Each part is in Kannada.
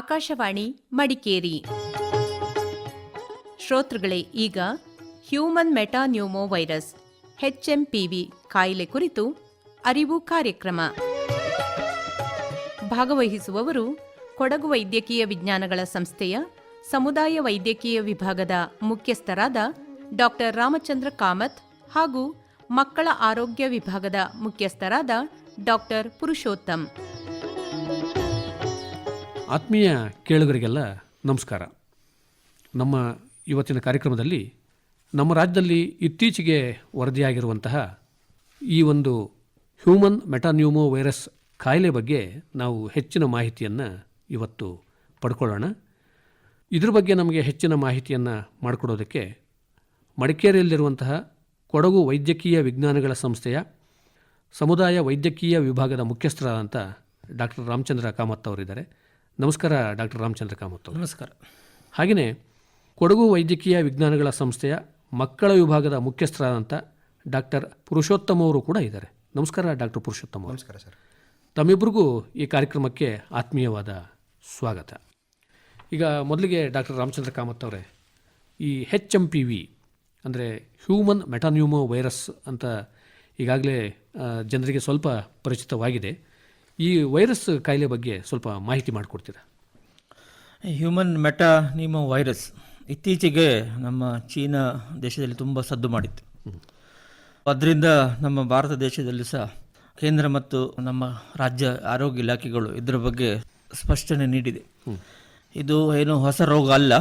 ಆಕಾಶವಾಣಿ, ಮಡಿಕೇರಿ. ಶ್ರೋತೃಗಳೇ, ಈಗ ಹ್ಯೂಮನ್ ಮೆಟಾನ್ಯೂಮೋ ವೈರಸ್ ಹೆಚ್ಎಂಪಿವಿ ಕಾಯಿಲೆ ಕುರಿತು ಅರಿವು ಕಾರ್ಯಕ್ರಮ. ಭಾಗವಹಿಸುವವರು ಕೊಡಗು ವೈದ್ಯಕೀಯ ವಿಜ್ಞಾನಗಳ ಸಂಸ್ಥೆಯ ಸಮುದಾಯ ವೈದ್ಯಕೀಯ ವಿಭಾಗದ ಮುಖ್ಯಸ್ಥರಾದ ಡಾಕ್ಟರ್ ರಾಮಚಂದ್ರ ಕಾಮತ್ ಹಾಗೂ ಮಕ್ಕಳ ಆರೋಗ್ಯ ವಿಭಾಗದ ಮುಖ್ಯಸ್ಥರಾದ ಡಾಕ್ಟರ್ ಪುರುಷೋತ್ತಮ್. ಆತ್ಮೀಯ ಕೇಳುಗರಿಗೆಲ್ಲ ನಮಸ್ಕಾರ. ನಮ್ಮ ಇವತ್ತಿನ ಕಾರ್ಯಕ್ರಮದಲ್ಲಿ ನಮ್ಮ ರಾಜ್ಯದಲ್ಲಿ ಇತ್ತೀಚೆಗೆ ವರದಿಯಾಗಿರುವಂತಹ ಈ ಒಂದು ಹ್ಯೂಮನ್ ಮೆಟಾನ್ಯೂಮೋ ವೈರಸ್ ಕಾಯಿಲೆ ಬಗ್ಗೆ ನಾವು ಹೆಚ್ಚಿನ ಮಾಹಿತಿಯನ್ನು ಇವತ್ತು ಪಡ್ಕೊಳ್ಳೋಣ. ಇದ್ರ ಬಗ್ಗೆ ನಮಗೆ ಹೆಚ್ಚಿನ ಮಾಹಿತಿಯನ್ನು ಮಾಡಿಕೊಡೋದಕ್ಕೆ ಮಡಿಕೇರಿಯಲ್ಲಿರುವಂತಹ ಕೊಡಗು ವೈದ್ಯಕೀಯ ವಿಜ್ಞಾನಗಳ ಸಂಸ್ಥೆಯ ಸಮುದಾಯ ವೈದ್ಯಕೀಯ ವಿಭಾಗದ ಮುಖ್ಯಸ್ಥರಾದಂಥ ಡಾಕ್ಟರ್ ರಾಮಚಂದ್ರ ಕಾಮತ್ ಅವರಿದ್ದಾರೆ. ನಮಸ್ಕಾರ ಡಾಕ್ಟರ್ ರಾಮಚಂದ್ರ ಕಾಮತ್ ಅವರು. ನಮಸ್ಕಾರ. ಹಾಗೆಯೇ ಕೊಡಗು ವೈದ್ಯಕೀಯ ವಿಜ್ಞಾನಗಳ ಸಂಸ್ಥೆಯ ಮಕ್ಕಳ ವಿಭಾಗದ ಮುಖ್ಯಸ್ಥರಾದಂಥ ಡಾಕ್ಟರ್ ಪುರುಷೋತ್ತಮ ಅವರು ಕೂಡ ಇದ್ದಾರೆ. ನಮಸ್ಕಾರ ಡಾಕ್ಟರ್ ಪುರುಷೋತ್ತಮ ನಮಸ್ಕಾರ ಸರ್. ತಮ್ಮಿಬ್ಬರಿಗೂ ಈ ಕಾರ್ಯಕ್ರಮಕ್ಕೆ ಆತ್ಮೀಯವಾದ ಸ್ವಾಗತ. ಈಗ ಮೊದಲಿಗೆ ಡಾಕ್ಟರ್ ರಾಮಚಂದ್ರ ಕಾಮತ್ ಅವರೇ ಈ ಹೆಚ್ ಎಂ ಪಿ ವಿ ಅಂದರೆ ಹ್ಯೂಮನ್ ಮೆಟಾನ್ಯೂಮೋ ವೈರಸ್ ಅಂತ ಈಗಾಗಲೇ ಜನರಿಗೆ ಸ್ವಲ್ಪ ಪರಿಚಿತವಾಗಿದೆ. ಈ ವೈರಸ್ ಕಾಯಿಲೆ ಬಗ್ಗೆ ಸ್ವಲ್ಪ ಮಾಹಿತಿ ಮಾಡಿಕೊಡ್ತೀರಾ? ಹ್ಯೂಮನ್ ಮೆಟಾ ಮೆಟಾನಿಮೋ ವೈರಸ್ ಇತ್ತೀಚೆಗೆ ನಮ್ಮ ಚೀನಾ ದೇಶದಲ್ಲಿ ತುಂಬ ಸದ್ದು ಮಾಡಿತ್ತು. ಅದರಿಂದ ನಮ್ಮ ಭಾರತ ದೇಶದಲ್ಲಿ ಸಹ ಕೇಂದ್ರ ಮತ್ತು ನಮ್ಮ ರಾಜ್ಯ ಆರೋಗ್ಯ ಇಲಾಖೆಗಳು ಇದರ ಬಗ್ಗೆ ಸ್ಪಷ್ಟನೆ ನೀಡಿದೆ. ಇದು ಏನು ಹೊಸ ರೋಗ ಅಲ್ಲ.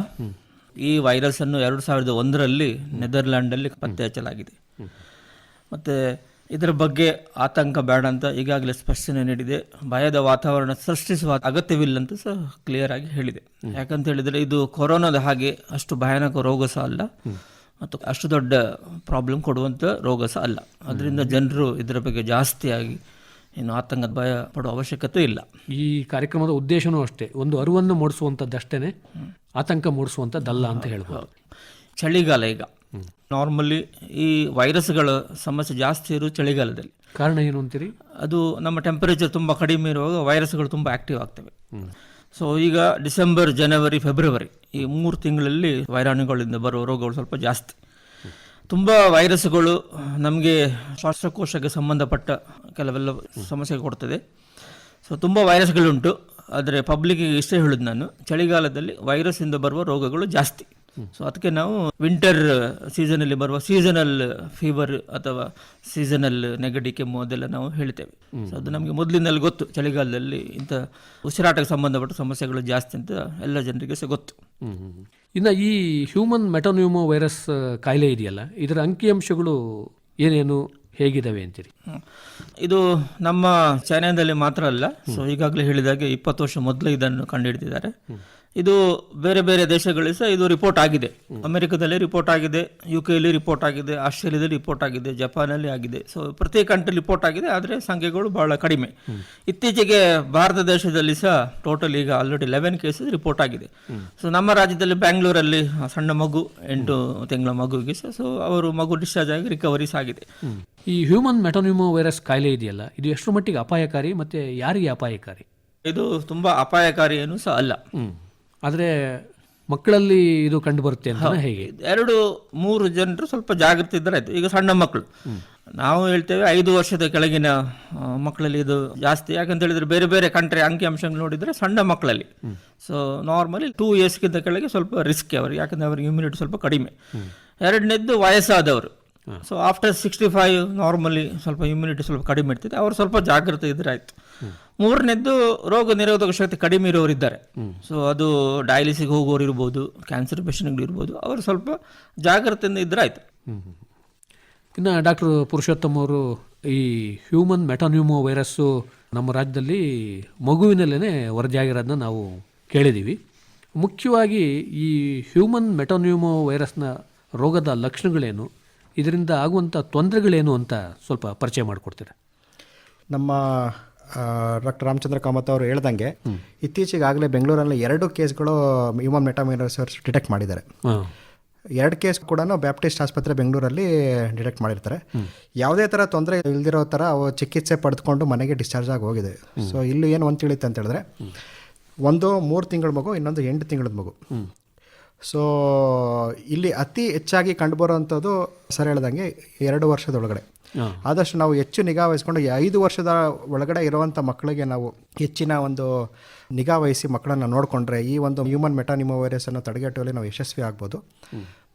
ಈ ವೈರಸ್ ಅನ್ನು ಎರಡು ಸಾವಿರದ ಒಂದರಲ್ಲಿ ನೆದರ್ಲ್ಯಾಂಡಲ್ಲಿ ಪತ್ತೆ ಹಚ್ಚಲಾಗಿದೆ. ಮತ್ತು ಇದರ ಬಗ್ಗೆ ಆತಂಕ ಬೇಡ ಅಂತ ಈಗಾಗಲೇ ಸ್ಪಷ್ಟನೆ ನೀಡಿದೆ. ಭಯದ ವಾತಾವರಣ ಸೃಷ್ಟಿಸುವ ಅಗತ್ಯವಿಲ್ಲ ಅಂತ ಸಹ ಕ್ಲಿಯರ್ ಆಗಿ ಹೇಳಿದೆ. ಯಾಕಂತ ಹೇಳಿದರೆ ಇದು ಕೊರೋನಾದ ಹಾಗೆ ಅಷ್ಟು ಭಯಾನಕ ರೋಗ ಸಹ ಅಲ್ಲ. ಮತ್ತು ಅಷ್ಟು ದೊಡ್ಡ ಪ್ರಾಬ್ಲಮ್ ಕೊಡುವಂಥ ರೋಗ ಸಹ ಅಲ್ಲ. ಅದರಿಂದ ಜನರು ಇದರ ಬಗ್ಗೆ ಜಾಸ್ತಿಯಾಗಿ ಏನು ಆತಂಕದ ಭಯ ಪಡುವ ಅವಶ್ಯಕತೆ ಇಲ್ಲ. ಈ ಕಾರ್ಯಕ್ರಮದ ಉದ್ದೇಶನೂ ಅಷ್ಟೇ. ಒಂದು ಅರಿವನ್ನು ಮೂಡಿಸುವಂಥದ್ದಷ್ಟೇ ಆತಂಕ ಮೂಡಿಸುವಂಥದ್ದಲ್ಲ ಅಂತ ಹೇಳ್ಬೋದು. ಚಳಿಗಾಲ ಈಗ. ನಾರ್ಮಲಿ ಈ ವೈರಸ್ಗಳ ಸಮಸ್ಯೆ ಜಾಸ್ತಿ ಇರೋದು ಚಳಿಗಾಲದಲ್ಲಿ. ಕಾರಣ ಏನು ಅಂತೀರಿ? ಅದು ನಮ್ಮ ಟೆಂಪರೇಚರ್ ತುಂಬ ಕಡಿಮೆ ಇರುವಾಗ ವೈರಸ್ಗಳು ತುಂಬ ಆಕ್ಟಿವ್ ಆಗ್ತವೆ. ಸೊ ಈಗ ಡಿಸೆಂಬರ್ ಜನವರಿ ಫೆಬ್ರವರಿ ಈ ಮೂರು ತಿಂಗಳಲ್ಲಿ ವೈರಾಣುಗಳಿಂದ ಬರುವ ರೋಗಗಳು ಸ್ವಲ್ಪ ಜಾಸ್ತಿ. ತುಂಬ ವೈರಸ್ಗಳು ನಮಗೆ ಶ್ವಾಸಕೋಶಕ್ಕೆ ಸಂಬಂಧಪಟ್ಟ ಕೆಲವೆಲ್ಲ ಸಮಸ್ಯೆ ಕೊಡ್ತದೆ. ಸೊ ತುಂಬ ವೈರಸ್ಗಳುಂಟು ಆದರೆ ಪಬ್ಲಿಕ್ಕಿಗೆ ಇಷ್ಟೇ ಹೇಳೋದು ನಾನು ಚಳಿಗಾಲದಲ್ಲಿ ವೈರಸ್ಸಿಂದ ಬರುವ ರೋಗಗಳು ಜಾಸ್ತಿ. ಸೊ ಅದಕ್ಕೆ ನಾವು ವಿಂಟರ್ ಸೀಸನಲ್ಲಿ ಬರುವ ಸೀಸನಲ್ ಫೀವರ್ ಅಥವಾ ಸೀಸನಲ್ ನೆಗಡಿ ಕೆಮ್ಮು ಅದೆಲ್ಲ ನಾವು ಹೇಳ್ತೇವೆ. ಸೊ ಅದು ನಮಗೆ ಮೊದಲಿನಲ್ಲಿ ಗೊತ್ತು. ಚಳಿಗಾಲದಲ್ಲಿ ಇಂಥ ಉಸಿರಾಟಕ್ಕೆ ಸಂಬಂಧಪಟ್ಟ ಸಮಸ್ಯೆಗಳು ಜಾಸ್ತಿ ಅಂತ ಎಲ್ಲ ಜನರಿಗೆ ಸಹ ಗೊತ್ತು. ಇನ್ನು ಈ ಹ್ಯೂಮನ್ ಮೆಟೋನ್ಯೂಮೋ ವೈರಸ್ ಕಾಯಿಲೆ ಇದೆಯಲ್ಲ ಇದರ ಅಂಕಿಅಂಶಗಳು ಏನೇನು ಹೇಗಿದ್ದಾವೆ ಅಂತೀರಿ? ಇದು ನಮ್ಮ ಚೈನಾದಲ್ಲಿ ಮಾತ್ರ ಅಲ್ಲ. ಸೊ ಈಗಾಗಲೇ ಹೇಳಿದಾಗೆ ಇಪ್ಪತ್ತು ವರ್ಷ ಮೊದಲು ಇದನ್ನು ಕಂಡುಹಿಡಿದಿದ್ದಾರೆ. ಇದು ಬೇರೆ ಬೇರೆ ದೇಶಗಳಲ್ಲಿ ಸಹ ಇದು ರಿಪೋರ್ಟ್ ಆಗಿದೆ. ಅಮೆರಿಕದಲ್ಲಿ ರಿಪೋರ್ಟ್ ಆಗಿದೆ ಯು ಕೆಯಲ್ಲಿ ರಿಪೋರ್ಟ್ ಆಗಿದೆ ಆಸ್ಟ್ರೇಲಿಯಾದಲ್ಲಿ ರಿಪೋರ್ಟ್ ಆಗಿದೆ ಜಪಾನಲ್ಲಿ ಆಗಿದೆ. ಸೊ ಪ್ರತಿ ಕಂಟ್ರಿ ರಿಪೋರ್ಟ್ ಆಗಿದೆ ಆದರೆ ಸಂಖ್ಯೆಗಳು ಬಹಳ ಕಡಿಮೆ. ಇತ್ತೀಚೆಗೆ ಭಾರತ ದೇಶದಲ್ಲಿ ಸಹ ಟೋಟಲ್ ಈಗ ಆಲ್ರೆಡಿ ಲೆವೆನ್ ಕೇಸಸ್ ರಿಪೋರ್ಟ್ ಆಗಿದೆ. ಸೊ ನಮ್ಮ ರಾಜ್ಯದಲ್ಲಿ ಬ್ಯಾಂಗ್ಳೂರಲ್ಲಿ ಸಣ್ಣ ಮಗು ಎಂಟು ತಿಂಗಳ ಮಗುವಿಗೆ ಸಹ ಸೊ ಅವರು ಮಗು ಡಿಸ್ಚಾರ್ಜ್ ಆಗಿ ರಿಕವರೀಸ್ ಆಗಿದೆ. ಈ ಹ್ಯೂಮನ್ ಮೆಟೋನ್ಯೂಮೋ ವೈರಸ್ ಕಾಯಿಲೆ ಇದೆಯಲ್ಲ ಇದು ಎಷ್ಟು ಮಟ್ಟಿಗೆ ಅಪಾಯಕಾರಿ ಮತ್ತು ಯಾರಿಗೆ ಅಪಾಯಕಾರಿ? ಇದು ತುಂಬಾ ಅಪಾಯಕಾರಿ ಏನು ಸಹ ಅಲ್ಲ. ಆದರೆ ಮಕ್ಕಳಲ್ಲಿ ಇದು ಕಂಡು ಬರುತ್ತೆ ಅಂತ ಹೇಗೆ? ಎರಡು ಮೂರು ಜನರು ಸ್ವಲ್ಪ ಜಾಗೃತಿ ಇದ್ದರೆ ಆಯಿತು. ಈಗ ಸಣ್ಣ ಮಕ್ಕಳು. ನಾವು ಹೇಳ್ತೇವೆ ಐದು ವರ್ಷದ ಕೆಳಗಿನ ಮಕ್ಕಳಲ್ಲಿ ಇದು ಜಾಸ್ತಿ. ಯಾಕಂತ ಹೇಳಿದ್ರೆ ಬೇರೆ ಬೇರೆ ಕಂಟ್ರಿ ಅಂಕಿ ಅಂಶಗಳು ನೋಡಿದರೆ ಸಣ್ಣ ಮಕ್ಕಳಲ್ಲಿ. ಸೊ ನಾರ್ಮಲಿ ಟೂ ಇಯರ್ಸ್ಗಿಂತ ಕೆಳಗೆ ಸ್ವಲ್ಪ ರಿಸ್ಕ್ ಅವರಿಗೆ. ಯಾಕಂದರೆ ಅವ್ರಿಗೆ ಇಮ್ಯುನಿಟಿ ಸ್ವಲ್ಪ ಕಡಿಮೆ. ಎರಡನೇದ್ದು ವಯಸ್ಸಾದವರು. So after sixty five normally ಸ್ವಲ್ಪ ಇಮ್ಯುನಿಟಿ ಸ್ವಲ್ಪ ಕಡಿಮೆ ಇರ್ತದೆ. ಅವ್ರು ಸ್ವಲ್ಪ ಜಾಗ್ರತೆ ಇದ್ರೆ ಆಯಿತು. ಮೂರನೇದ್ದು ರೋಗ ನಿರೋಧಕ ಶಕ್ತಿ ಕಡಿಮೆ ಇರೋರು ಇದ್ದಾರೆ. ಸೊ ಅದು ಡಯಾಲಿಸಿಗೆ ಹೋಗೋರು ಇರ್ಬೋದು ಕ್ಯಾನ್ಸರ್ ಪೇಷಂಟ್ಗಳು ಇರ್ಬೋದು, ಅವರು ಸ್ವಲ್ಪ ಜಾಗ್ರತೆಯಿಂದ ಇದ್ರೆ ಆಯಿತು. ಇನ್ನು ಡಾಕ್ಟರ್ ಪುರುಷೋತ್ತಮ್ ಅವರು ಈ ಹ್ಯೂಮನ್ ಮೆಟಾನ್ಯೂಮೋ ವೈರಸ್ಸು ನಮ್ಮ ರಾಜ್ಯದಲ್ಲಿ ಮಗುವಿನಲ್ಲೇ ವರದಿಯಾಗಿರೋದನ್ನ ನಾವು ಕೇಳಿದ್ದೀವಿ ಮುಖ್ಯವಾಗಿ ಈ ಹ್ಯೂಮನ್ ಮೆಟಾನ್ಯೂಮೋ ವೈರಸ್ನ ರೋಗದ ಲಕ್ಷಣಗಳೇನು? ಇದರಿಂದ ಆಗುವಂಥ ತೊಂದರೆಗಳೇನು ಅಂತ ಸ್ವಲ್ಪ ಪರಿಚಯ ಮಾಡಿಕೊಡ್ತೀರಾ? ನಮ್ಮ ಡಾಕ್ಟರ್ ರಾಮಚಂದ್ರ ಕಾಮತ್ ಅವರು ಹೇಳ್ದಂಗೆ ಇತ್ತೀಚೆಗಾಗಲೇ ಬೆಂಗಳೂರಲ್ಲಿ ಎರಡು ಕೇಸ್ಗಳು ಹ್ಯೂಮನ್ ಅವರು ಡಿಟೆಕ್ಟ್ ಮಾಡಿದ್ದಾರೆ. ಎರಡು ಕೇಸ್ ಕೂಡ ಬ್ಯಾಪ್ಟಿಸ್ಟ್ ಆಸ್ಪತ್ರೆ ಬೆಂಗಳೂರಲ್ಲಿ ಡಿಟೆಕ್ಟ್ ಮಾಡಿರ್ತಾರೆ. ಯಾವುದೇ ಥರ ತೊಂದರೆ ಇಲ್ದಿರೋ ಥರ ಅವು ಚಿಕಿತ್ಸೆ ಪಡೆದುಕೊಂಡು ಮನೆಗೆ ಡಿಸ್ಚಾರ್ಜ್ ಆಗಿ ಹೋಗಿದೆ. ಸೊ ಇಲ್ಲಿ ಏನು ಒಂದು ತಿಳಿಯುತ್ತೆ ಅಂತ ಹೇಳಿದ್ರೆ ಒಂದು ಮೂರು ತಿಂಗಳ ಮಗು ಇನ್ನೊಂದು ಎಂಟು ತಿಂಗಳ ಮಗು. ಸೊ ಇಲ್ಲಿ ಅತಿ ಹೆಚ್ಚಾಗಿ ಕಂಡುಬರುವಂಥದ್ದು ಸರ್ ಹೇಳ್ದಂಗೆ ಎರಡು ವರ್ಷದೊಳಗಡೆ. ಆದಷ್ಟು ನಾವು ಹೆಚ್ಚು ನಿಗಾ ವಹಿಸ್ಕೊಂಡು ಐದು ವರ್ಷದ ಒಳಗಡೆ ಇರುವಂಥ ಮಕ್ಕಳಿಗೆ ನಾವು ಹೆಚ್ಚಿನ ಒಂದು ನಿಗಾ ವಹಿಸಿ ಮಕ್ಕಳನ್ನು ನೋಡಿಕೊಂಡ್ರೆ ಈ ಒಂದು ಹ್ಯೂಮನ್ ಮೆಟಾನಿಮೋ ವೈರಸನ್ನು ತಡೆಗಟ್ಟುವಲ್ಲಿ ನಾವು ಯಶಸ್ವಿ ಆಗ್ಬೋದು.